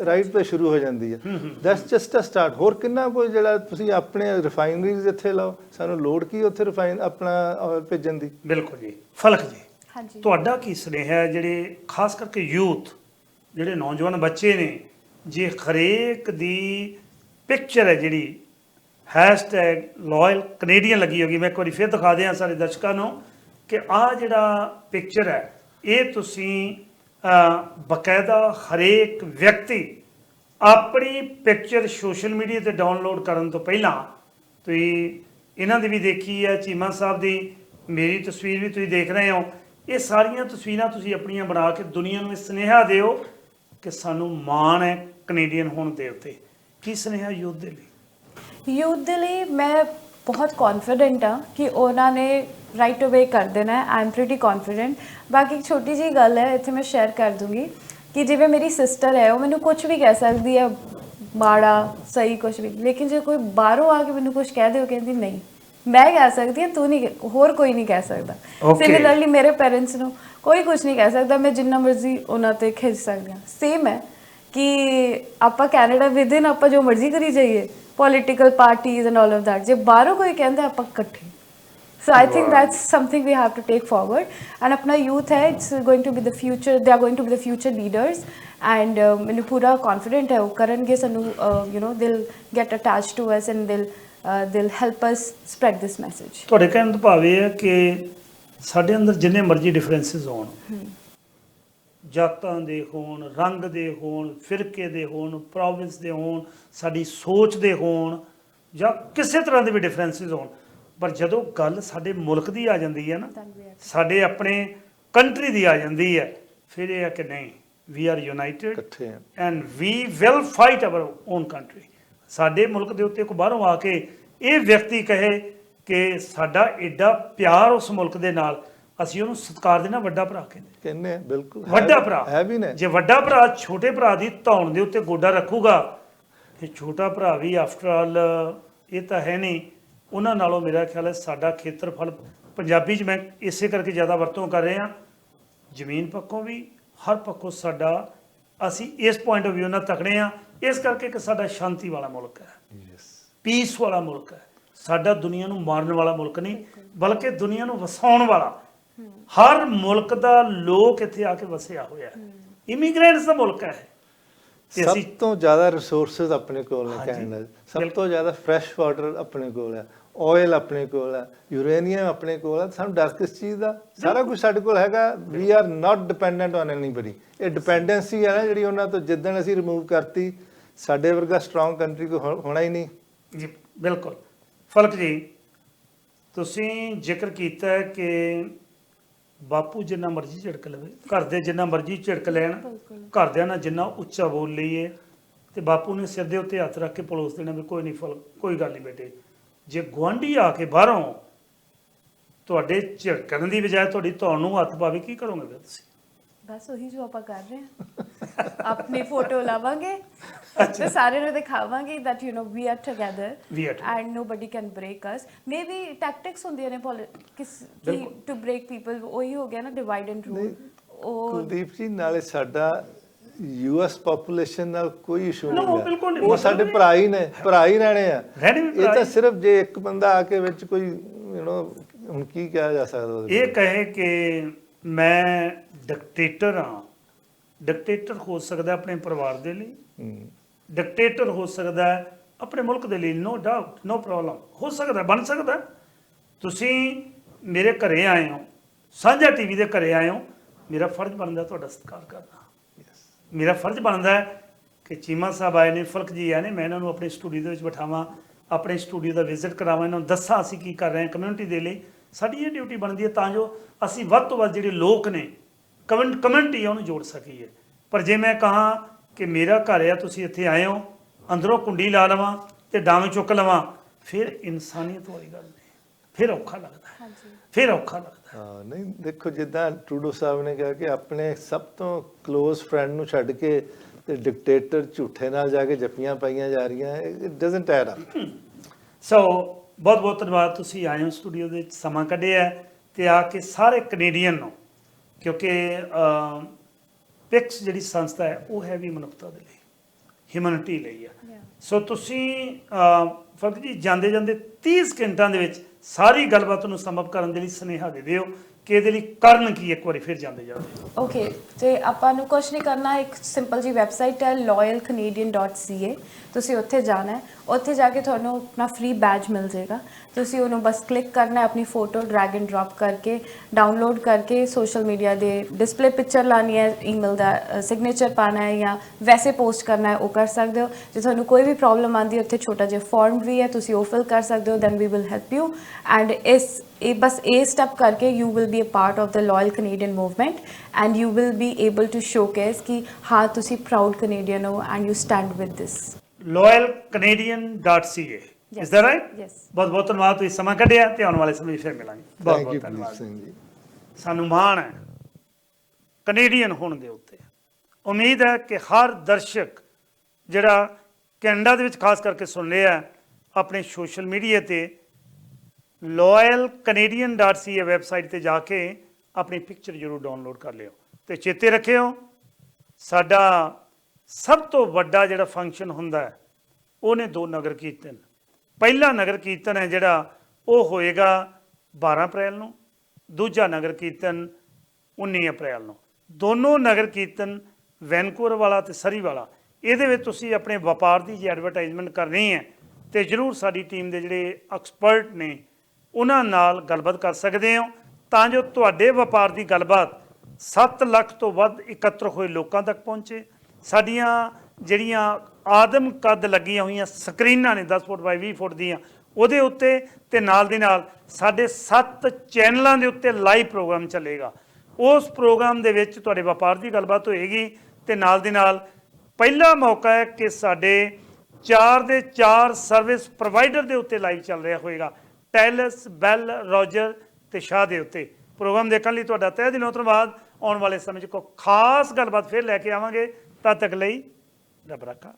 ਰਾਈਟ ਤੇ ਸ਼ੁਰੂ ਹੋ ਜਾਂਦੀ ਆ। ਦੈਟਸ ਜਸਟ ਅ ਸਟਾਰਟ ਹੋਰ ਕਿੰਨਾ ਕੋਈ ਜਿਹੜਾ ਤੁਸੀਂ ਆਪਣੇ ਰਿਫਾਈਨਰੀਜ਼ ਇੱਥੇ ਲਾਓ ਸਾਨੂੰ ਲੋੜ ਕੀ ਉੱਥੇ ਰਿਫਾਈਨ ਆਪਣਾ ਭੇਜਣ ਦੀ? ਬਿਲਕੁਲ ਜੀ। ਫਲਕ ਜੀ ਹਾਂਜੀ। ਤੁਹਾਡਾ ਕੀ ਸੁਨੇਹਾ ਹੈ ਜਿਹੜੇ ਖਾਸ ਕਰਕੇ ਯੂਥ ਜਿਹੜੇ ਨੌਜਵਾਨ ਬੱਚੇ ਨੇ ਜੇ ਹਰੇਕ ਦੀ ਪਿਕਚਰ ਹੈ ਜਿਹੜੀ ਹੈਸ਼ਟੈਗ ਲਾਇਲ ਕੈਨੇਡੀਅਨ ਲੱਗੀ ਹੋਗੀ। ਮੈਂ ਇੱਕ ਵਾਰੀ ਫਿਰ ਦਿਖਾ ਦਿਆਂ ਸਾਰੇ ਦਰਸ਼ਕਾਂ ਨੂੰ ਕਿ ਆਹ ਜਿਹੜਾ ਪਿਕਚਰ ਹੈ ਇਹ ਤੁਸੀਂ ਅਹ, ਬਕਾਇਦਾ ਹਰੇਕ ਵਿਅਕਤੀ ਆਪਣੀ ਪਿਕਚਰ ਸੋਸ਼ਲ ਮੀਡੀਆ ਤੇ ਡਾਊਨਲੋਡ ਕਰਨ ਤੋਂ ਪਹਿਲਾਂ ਤੁਸੀਂ ਇਹਨਾਂ ਦੀ ਵੀ ਦੇਖੀ ਹੈ ਚੀਮਾ ਸਾਹਿਬ ਦੀ ਮੇਰੀ ਤਸਵੀਰ ਵੀ ਤੁਸੀਂ ਦੇਖ ਰਹੇ ਹੋ। ਇਹ ਸਾਰੀਆਂ ਤਸਵੀਰਾਂ ਤੁਸੀਂ ਆਪਣੀਆਂ ਬਣਾ ਕੇ ਦੁਨੀਆ ਨੂੰ ਇਹ ਸੁਨੇਹਾ ਦਿਓ ਕਿ ਸਾਨੂੰ ਮਾਣ ਹੈ ਕੈਨੇਡੀਅਨ ਹੋਣ ਦੇ ਉੱਤੇ। ਕੀ ਸੁਨੇਹਾ ਯੂਥ ਦੇ ਲਈ? ਯੂਥ ਦੇ ਲਈ ਮੈਂ ਬਹੁਤ ਕੌਨਫੀਡੈਂਟ ਹਾਂ ਕਿ ਉਹਨਾਂ ਨੇ ਰਾਈਟ ਅਵੇ ਕਰ ਦੇਣਾ ਹੈ। ਆਈ ਐਮ ਪ੍ਰੀਟੀ ਕੌਨਫੀਡੈਂਟ ਬਾਕੀ ਇੱਕ ਛੋਟੀ ਜੀ ਗੱਲ ਹੈ ਇੱਥੇ ਮੈਂ ਸ਼ੇਅਰ ਕਰ ਦੂੰਗੀ ਕਿ ਜਿਵੇਂ ਮੇਰੀ ਸਿਸਟਰ ਹੈ ਉਹ ਮੈਨੂੰ ਕੁਝ ਵੀ ਕਹਿ ਸਕਦੀ ਹੈ ਮਾੜਾ ਸਹੀ ਕੁਝ ਵੀ। ਲੇਕਿਨ ਜੇ ਕੋਈ ਬਾਹਰੋਂ ਆ ਕੇ ਮੈਨੂੰ ਕੁਝ ਕਹਿ ਦੇ ਉਹ ਕਹਿੰਦੀ ਨਹੀਂ। ਮੈਂ ਕਹਿ ਸਕਦੀ ਹਾਂ ਤੂੰ ਨਹੀਂ ਹੋਰ ਕੋਈ ਨਹੀਂ ਕਹਿ ਸਕਦਾ. ਸਿਮਿਲਰਲੀ ਮੇਰੇ ਪੇਰੈਂਟਸ ਨੂੰ ਕੋਈ ਕੁਝ ਨਹੀਂ ਕਹਿ ਸਕਦਾ। ਮੈਂ ਜਿੰਨਾ ਮਰਜ਼ੀ ਉਹਨਾਂ ਤੇ ਖਿੱਚ ਸਕਦੀ ਹਾਂ। ਸੇਮ ਹੈ। ਕਿ ਆਪਾਂ ਕੈਨੇਡਾ ਵਿਦਿਨ ਆਪਾਂ ਜੋ ਮਰਜ਼ੀ ਕਰੀ ਜਾਈਏ political parties and all of that ਜੇ ਬਾਹਰੋਂ ਕੋਈ ਕਹਿੰਦਾ ਆਪਾਂ ਇਕੱਠੇ। So I think that's something we have to take forward and ਆਪਣਾ ਯੂਥ ਹੈ it's going to be the future they are going to be the future leaders and ਮੈਨੂੰ ਪੂਰਾ ਕੌਨਫੀਡੈਂਟ ਹੈ ਉਹ ਕਰਨਗੇ ਸਾਨੂੰ you know they'll get attach to us and they'll they'll help us spread this message ਤੁਹਾਡੇ ਕਹਿਣ ਦਾ ਭਾਵ ਇਹ ਹੈ ਕਿ ਸਾਡੇ ਅੰਦਰ ਜਿੰਨੇ ਮਰਜ਼ੀ ਡਿਫਰੈਂਸਸ ਹੋਣ ਜਾਤਾਂ ਦੇ ਹੋਣ ਰੰਗ ਦੇ ਹੋਣ ਫਿਰਕੇ ਦੇ ਹੋਣ ਪ੍ਰੋਵਿੰਸ ਦੇ ਹੋਣ ਸਾਡੀ ਸੋਚ ਦੇ ਹੋਣ ਜਾਂ ਕਿਸੇ ਤਰ੍ਹਾਂ ਦੇ ਵੀ ਡਿਫਰੈਂਸਸ ਹੋਣ। ਪਰ ਜਦੋਂ ਗੱਲ ਸਾਡੇ ਮੁਲਕ ਦੀ ਆ ਜਾਂਦੀ ਹੈ ਨਾ ਸਾਡੇ ਆਪਣੇ ਕੰਟਰੀ ਦੀ ਆ ਜਾਂਦੀ ਹੈ ਫਿਰ ਇਹ ਹੈ ਕਿ ਨਹੀਂ ਵੀ ਆਰ ਯੂਨਾਈਟਿਡ ਇਕੱਠੇ and we will fight our own country ਸਾਡੇ ਮੁਲਕ ਦੇ ਉੱਤੇ ਕੋਈ ਬਾਹਰੋਂ ਆ ਕੇ ਇਹ ਵਿਅਕਤੀ ਕਹੇ ਕਿ ਸਾਡਾ ਐਡਾ ਪਿਆਰ ਉਸ ਮੁਲਕ ਦੇ ਨਾਲ ਅਸੀਂ ਉਹਨੂੰ ਸਤਿਕਾਰ ਦੇਣਾ ਵੱਡਾ ਭਰਾ ਕਹਿੰਦੇ ਕਹਿੰਨੇ ਆ, ਬਿਲਕੁਲ। ਵੱਡਾ ਭਰਾ। ਹੈ ਵੀ ਨੇ। ਜੇ ਵੱਡਾ ਭਰਾ ਛੋਟੇ ਭਰਾ ਦੀ ਧੌਣ ਦੇ ਉੱਤੇ ਗੋਡਾ ਰੱਖੂਗਾ ਤੇ ਛੋਟਾ ਭਰਾ ਵੀ ਆਫਟਰ ਆਲ ਇਹ ਤਾਂ ਹੈ ਨਹੀਂ। ਉਹਨਾਂ ਨਾਲੋਂ ਮੇਰਾ ਖਿਆਲ ਹੈ ਸਾਡਾ ਖੇਤਰਫਲ ਪੰਜਾਬੀ 'ਚ ਮੈਂ ਇਸੇ ਕਰਕੇ ਜ਼ਿਆਦਾ ਵਰਤੋਂ ਕਰ ਰਿਹਾ। ਜ਼ਮੀਨ ਪੱਖੋਂ ਵੀ ਹਰ ਪੱਖੋਂ ਸਾਡਾ ਅਸੀਂ ਇਸ ਪੁਆਇੰਟ ਆਫ View ਨਾਲ ਤਕੜੇ ਆ ਇਸ ਕਰਕੇ ਕਿ ਸਾਡਾ ਸ਼ਾਂਤੀ ਵਾਲਾ ਮੁਲਕ ਹੈ। ਯੈਸ ਪੀਸ ਵਾਲਾ ਮੁਲਕ ਹੈ। ਸਾਡਾ ਦੁਨੀਆ ਨੂੰ ਮਾਰਨ ਵਾਲਾ ਮੁਲਕ ਨਹੀਂ ਬਲਕਿ ਦੁਨੀਆ ਨੂੰ ਵਸਾਉਣ ਵਾਲਾ ਹਰ ਮੁਲਕ ਦਾ ਲੋਕ ਇੱਥੇ ਆ ਕੇ ਵਸਿਆ ਹੋਇਆ ਹੈ। ਇਮੀਗ੍ਰੈਂਟਸ ਦਾ ਮੁਲਕ ਹੈ। ਸਭ ਤੋਂ ਜ਼ਿਆਦਾ ਰਿਸੋਰਸਸ ਆਪਣੇ ਕੋਲ ਨੇ ਕੈਨੇਡਾ। ਸਭ। ਤੋਂ ਜ਼ਿਆਦਾ ਫਰੈਸ਼ ਵਾਟਰ ਆਪਣੇ ਕੋਲ ਹੈ। ਆਇਲ ਆਪਣੇ ਕੋਲ ਹੈ। ਯੂਰੇਨੀਅਮ ਆਪਣੇ ਕੋਲ ਹੈ। ਸਾਨੂੰ ਡਰ ਕਿਸ ਚੀਜ਼ ਦਾ? ਸਾਰਾ ਕੁਝ ਸਾਡੇ ਕੋਲ ਹੈਗਾ। We are not dependent on anybody ਇਹ ਡਿਪੈਂਡੈਂਸੀ ਹੈ ਨਾ ਜਿਹੜੀ ਉਹਨਾਂ ਤੋਂ ਜਿੱਦਣ ਅਸੀਂ ਰਿਮੂਵ ਕਰਤੀ ਸਾਡੇ ਵਰਗਾ ਸਟਰੋਂਗ ਕੰਟਰੀ ਕੋ ਹੋਣਾ ਹੀ ਨਹੀਂ। ਜੀ ਬਿਲਕੁਲ। ਫਲਕ ਜੀ ਤੁਸੀਂ ਜ਼ਿਕਰ ਕੀਤਾ ਹੈ ਕਿ ਬਾਪੂ ਜਿੰਨਾ ਮਰਜ਼ੀ ਝਿੜਕ ਲਵੇ ਘਰ ਦੇ ਜਿੰਨਾ ਮਰਜ਼ੀ ਝਿੜਕ ਲੈਣ ਬਿਲਕੁਲ। ਘਰਦਿਆਂ ਨਾਲ ਜਿੰਨਾ ਉੱਚਾ ਬੋਲ ਲਈਏ ਤੇ ਬਾਪੂ ਨੇ ਸਿਰ ਦੇ ਉੱਤੇ ਹੱਥ ਰੱਖ ਕੇ ਪਲੋਸ ਦੇਣਾ ਵੀ ਕੋਈ ਨਹੀਂ ਫਲ ਕੋਈ ਗੱਲ ਨਹੀਂ ਬੇਟੇ ਜੇ ਗੁਆਂਢੀ ਆ ਕੇ ਬਾਹਰੋਂ ਤੁਹਾਡੇ ਝਿੜਕਣ ਦੀ ਬਜਾਏ ਤੁਹਾਡੀ ਧੌਣ ਨੂੰ ਹੱਥ ਪਾਵੇ ਕੀ ਕਰੋਗੇ ਫਿਰ ਤੁਸੀਂ ਬਸ ਉਹੀ ਜੋ ਆਪਾਂ ਕਰ ਰਹੇ ਹਾਂ ਆਪਣੀ ਫੋਟੋ ਲਾਵਾਂਗੇ ਤੇ ਸਾਰਿਆਂ ਨੂੰ ਦਿਖਾਵਾਂਗੇ that you know we are together We are together. and nobody can break us maybe tactics ਹੁੰਦੀਆਂ ਨੇ poli- ਕਿਸ ਕੀ ਬਿਲਕੁਲ। to break people ਉਹੀ ਹੋ ਗਿਆ ਨਾ divide and rule ਉਹ ਕੁਲਦੀਪ ਜੀ ਨਾਲੇ ਸਾਡਾ ਯੂਐਸ ਪੋਪੂਲੇਸ਼ਨ ਨਾਲ ਕੋਈ ਇਸ਼ੂ ਨਹੀਂ ਬਿਲਕੁਲ ਹੈ ਨਹੀਂ। ਉਹ ਸਾਡੇ ਭਰਾ ਹੀ ਨੇ ਭਰਾ ਹੀ ਰਹਿਣੇ ਆ ਰਹਿਣੇ ਵੀ ਇਹ ਭਰਾ ਤਾਂ ਹੀ। ਸਿਰਫ ਜੇ ਇੱਕ ਬੰਦਾ ਆ ਕੇ ਵਿੱਚ ਕੋਈ ਯੂ نو ਹੁਣ ਕੀ ਕਿਹਾ ਜਾ ਸਕਦਾ ਉਹਦੇ ਇਹ ਕਹੇ ਕਿ ਮੈਂ ਡਿਕਟੇਟਰ ਹਾਂ। ਡਿਕਟੇਟਰ ਹੋ ਸਕਦਾ ਆਪਣੇ ਪਰਿਵਾਰ ਦੇ ਲਈ। ਡਿਕਟੇਟਰ ਹੋ ਸਕਦਾ ਆਪਣੇ ਮੁਲਕ ਦੇ ਲਈ। ਨੋ ਡਾਊਟ ਨੋ ਪ੍ਰੋਬਲਮ ਹੋ ਸਕਦਾ ਬਣ ਸਕਦਾ। ਤੁਸੀਂ ਮੇਰੇ ਘਰੇ ਆਏ ਹੋ। ਸਾਂਝਾ ਟੀਵੀ ਦੇ ਘਰੇ ਆਏ ਹੋ। ਮੇਰਾ ਫਰਜ਼ ਬਣਦਾ ਤੁਹਾਡਾ ਸਤਿਕਾਰ ਕਰਨਾ। ਮੇਰਾ ਫਰਜ਼ ਬਣਦਾ ਕਿ ਚੀਮਾ ਸਾਹਿਬ ਆਏ ਨੇ ਫਲਕ ਜੀ ਆਏ ਨੇ ਮੈਂ ਇਹਨਾਂ ਨੂੰ ਆਪਣੇ ਸਟੂਡੀਓ ਦੇ ਵਿੱਚ ਬਿਠਾਵਾਂ ਆਪਣੇ ਸਟੂਡੀਓ ਦਾ ਵਿਜ਼ਿਟ ਕਰਾਵਾਂ ਇਹਨਾਂ ਨੂੰ ਦੱਸਾਂ ਅਸੀਂ ਕੀ ਕਰ ਰਹੇ ਹਾਂ ਕਮਿਊਨਿਟੀ ਦੇ ਲਈ। ਸਾਡੀ ਇਹ ਡਿਊਟੀ ਬਣਦੀ ਹੈ ਤਾਂ ਜੋ ਅਸੀਂ ਵੱਧ ਤੋਂ ਵੱਧ ਜਿਹੜੇ ਲੋਕ ਨੇ ਕਮਿਊਨ ਕਮਿਊਨਿਟੀ ਆ ਉਹਨੂੰ ਜੋੜ ਸਕੀਏ ਪਰ ਜੇ ਮੈਂ ਕਹਾਂ ਕਿ ਮੇਰਾ ਘਰ ਆ ਤੁਸੀਂ ਇੱਥੇ ਆਏ ਹੋ ਅੰਦਰੋਂ ਕੁੰਡੀ ਲਾ ਲਵਾਂ ਤੇ ਡਾਵੇਂ ਚੁੱਕ ਲਵਾਂ ਫਿਰ ਇਨਸਾਨੀਅਤ ਵਾਲੀ ਗੱਲ ਨਹੀਂ। ਫਿਰ ਔਖਾ ਲੱਗਦਾ ਹੈ। ਫਿਰ ਔਖਾ ਲੱਗਦਾ ਹੈ। ਹਾਂ ਨਹੀਂ ਦੇਖੋ ਜਿੱਦਾਂ ਟਰੂਡੋ ਸਾਹਿਬ ਨੇ ਕਿਹਾ ਕਿ ਆਪਣੇ ਸਭ ਤੋਂ ক্লোਜ਼ ਫਰੈਂਡ ਨੂੰ ਛੱਡ ਕੇ ਤੇ ਡਿਕਟੇਟਰ ਝੂਠੇ ਨਾਲ ਜਾ ਕੇ ਜੱਫੀਆਂ ਪਾਈਆਂ ਜਾ ਰਹੀਆਂ it doesn't add up so ਬਹੁਤ ਬਹੁਤ ਧੰਨਵਾਦ ਤੁਸੀਂ ਆਏ ਹੋ ਸਟੂਡੀਓ ਦੇ ਵਿੱਚ ਸਮਾਂ ਕੱਢਿਆ ਹੈ ਤੇ ਆ ਕੇ ਸਾਰੇ ਕੈਨੇਡੀਅਨ ਨੂੰ ਕਿਉਂਕਿ ਪਿਕਸ ਜਿਹੜੀ ਸੰਸਥਾ ਹੈ ਉਹ ਹੈ ਵੀ ਮਨੁੱਖਤਾ ਦੇ ਲਈ ਹਿਊਮਨਿਟੀ ਲਈ Yeah. ਸੋ ਤੁਸੀਂ ਫ਼ਰਕ ਜੀ ਜਾਂਦੇ ਜਾਂਦੇ 30 ਸਕਿੰਟਾਂ ਦੇ ਵਿੱਚ ਸਾਰੀ ਗੱਲਬਾਤ ਨੂੰ ਸੰਭਵ ਕਰਨ ਦੇ ਲਈ ਸੁਨੇਹਾ ਦੇ ਦਿਓ ਕਿ ਇਹਦੇ ਲਈ ਕਰਨ ਕੀ ਇੱਕ ਵਾਰੀ ਫਿਰ ਜਾਂਦੇ ਜਾਂਦੇ ਓਕੇ ਤੇ ਆਪਾਂ ਨੂੰ ਕੁਝ ਨਹੀਂ ਕਰਨਾ, ਇੱਕ ਸਿੰਪਲ ਜੀ ਵੈਬਸਾਈਟ ਹੈ loyalcanadian.ca ਤੁਸੀਂ ਉੱਥੇ ਜਾਣਾ ਹੈ। ਉੱਥੇ ਜਾ ਕੇ ਤੁਹਾਨੂੰ ਆਪਣਾ ਫ੍ਰੀ ਬੈਜ ਮਿਲ ਜਾਏਗਾ। ਤੁਸੀਂ ਉਹਨੂੰ ਬਸ ਕਲਿੱਕ ਕਰਨਾ ਹੈ, ਆਪਣੀ ਫੋਟੋ ਡਰੈਗ ਐਂਡ ਡ੍ਰੌਪ ਕਰਕੇ ਡਾਊਨਲੋਡ ਕਰਕੇ ਸੋਸ਼ਲ ਮੀਡੀਆ ਦੇ ਡਿਸਪਲੇ ਪਿਕਚਰ ਲਾਣੀ ਹੈ ਈਮੇਲ ਦਾ ਸਿਗਨੇਚਰ ਪਾਣਾ ਹੈ ਜਾਂ ਵੈਸੇ ਪੋਸਟ ਕਰਨਾ ਹੈ, ਉਹ ਕਰ ਸਕਦੇ ਹੋ। ਜੇ ਤੁਹਾਨੂੰ ਕੋਈ ਵੀ ਪ੍ਰੋਬਲਮ ਆਂਦੀ ਹੈ, ਉੱਥੇ ਛੋਟਾ ਜਿਹਾ ਫਾਰਮ ਵੀ ਹੈ, ਤੁਸੀਂ ਉਹ ਫਿਲ ਕਰ ਸਕਦੇ ਹੋ then we will help you and ਇਸ, ਇਹ ਬਸ ਇਹ ਸਟੈਪ ਕਰਕੇ you will be a part of the loyal Canadian movement and you will be able to showcase ਕਿ ਹਾਂ ਤੁਸੀਂ ਪ੍ਰਾਊਡ ਕੈਨੇਡੀਅਨ ਹੋ and you stand with this loyalcanadian.ca Yes. is that right? Yes. ਬਹੁਤ ਬਹੁਤ ਧੰਨਵਾਦ ਤੁਸੀਂ ਸਮਾਂ ਕੱਢਿਆ ਤੇ ਆਉਣ ਵਾਲੇ ਸਮੇਂ 'ਚ ਫਿਰ ਮਿਲਾਂਗੇ ਬਹੁਤ ਬਹੁਤ ਧੰਨਵਾਦ ਸਿੰਘ ਜੀ ਸਾਨੂੰ ਮਾਣ ਹੈ ਕੈਨੇਡੀਅਨ ਹੋਣ ਦੇ ਉੱਤੇ ਉਮੀਦ ਹੈ ਕਿ ਹਰ ਦਰਸ਼ਕ ਜਿਹੜਾ ਕੈਨੇਡਾ ਦੇ ਵਿੱਚ ਖਾਸ ਕਰਕੇ ਸੁਣ ਰਿਹਾ ਆਪਣੇ ਸੋਸ਼ਲ ਮੀਡੀਆ ਤੇ loyalcanadian.ca ਵੈਬਸਾਈਟ ਤੇ ਜਾ ਕੇ ਆਪਣੀ ਪਿਕਚਰ ਜ਼ਰੂਰ ਡਾਊਨਲੋਡ ਕਰ ਲਿਓ। ਤੇ ਚੇਤੇ ਰੱਖਿਓ, ਸਾਡਾ ਸਭ ਤੋਂ ਵੱਡਾ ਜਿਹੜਾ ਫੰਕਸ਼ਨ ਹੁੰਦਾ ਹੈ, ਉਹਨੇ ਦੋ ਨਗਰ ਕੀਰਤਨ। ਪਹਿਲਾ ਨਗਰ ਕੀਰਤਨ ਹੈ ਜਿਹੜਾ ਉਹ ਹੋਏਗਾ 12 ਅਪ੍ਰੈਲ ਨੂੰ, ਦੂਜਾ ਨਗਰ ਕੀਰਤਨ 19 ਅਪ੍ਰੈਲ ਨੂੰ। ਦੋਨੋਂ ਨਗਰ ਕੀਰਤਨ ਵੈਨਕੂਵਰ ਵਾਲਾ ਤੇ ਸਰੀ ਵਾਲਾ, ਇਹਦੇ ਵਿੱਚ ਤੁਸੀਂ ਆਪਣੇ ਵਪਾਰ ਦੀ ਜੇ ਐਡਵਰਟਾਈਜ਼ਮੈਂਟ ਕਰਨੀ ਹੈ ਤੇ ਜਰੂਰ ਸਾਡੀ ਟੀਮ ਦੇ ਜਿਹੜੇ ਐਕਸਪਰਟ ਨੇ ਉਹਨਾਂ ਨਾਲ ਗੱਲਬਾਤ ਕਰ ਸਕਦੇ ਹੋ। ਤਾਂ ਜੋ ਤੁਹਾਡੇ ਵਪਾਰ ਦੀ ਗੱਲਬਾਤ 7 ਲੱਖ ਤੋਂ ਵੱਧ ਇਕੱਤਰ ਹੋਏ ਲੋਕਾਂ ਤੱਕ ਪਹੁੰਚੇ। ਸਾਡੀਆਂ ਜਿਹੜੀਆਂ ਆਦਮ ਕੱਦ ਲੱਗੀਆਂ ਹੋਈਆਂ ਸਕਰੀਨਾਂ ਨੇ 10 ਫੁੱਟ ਬਾਈ 20 ਫੁੱਟ ਦੀਆਂ, ਉਹਦੇ ਉੱਤੇ ਤੇ ਨਾਲ ਦੀ ਨਾਲ ਸਾਡੇ 7 ਚੈਨਲਾਂ ਦੇ ਉੱਤੇ ਲਾਈਵ ਪ੍ਰੋਗਰਾਮ ਚੱਲੇਗਾ। ਉਸ ਪ੍ਰੋਗਰਾਮ ਦੇ ਵਿੱਚ ਤੁਹਾਡੇ ਵਪਾਰ ਦੀ ਗੱਲਬਾਤ ਹੋਏਗੀ ਤੇ ਨਾਲ ਦੀ ਨਾਲ ਪਹਿਲਾ ਮੌਕਾ ਹੈ ਕਿ ਸਾਡੇ 4 ਦੇ 4 ਸਰਵਿਸ ਪ੍ਰੋਵਾਈਡਰ ਦੇ ਉੱਤੇ ਲਾਈਵ ਚੱਲ ਰਿਹਾ ਹੋਏਗਾ। ਟੈਲਸ ਬੈਲ, ਰੋਜਰ ਤੇ ਸ਼ਾਹ ਦੇ ਉੱਤੇ। ਪ੍ਰੋਗਰਾਮ ਦੇਖਣ ਲਈ ਤੁਹਾਡਾ ਤਹਿ ਦਿਲੋਂ ਧੰਨਵਾਦ। ਆਉਣ ਵਾਲੇ ਸਮੇਂ 'ਚ ਕੋਈ ਖਾਸ ਗੱਲਬਾਤ ਫਿਰ ਲੈ ਕੇ ਆਵਾਂਗੇ। ਤਦ ਤੱਕ ਲਈ ਰੱਬ ਰੱਖਾ।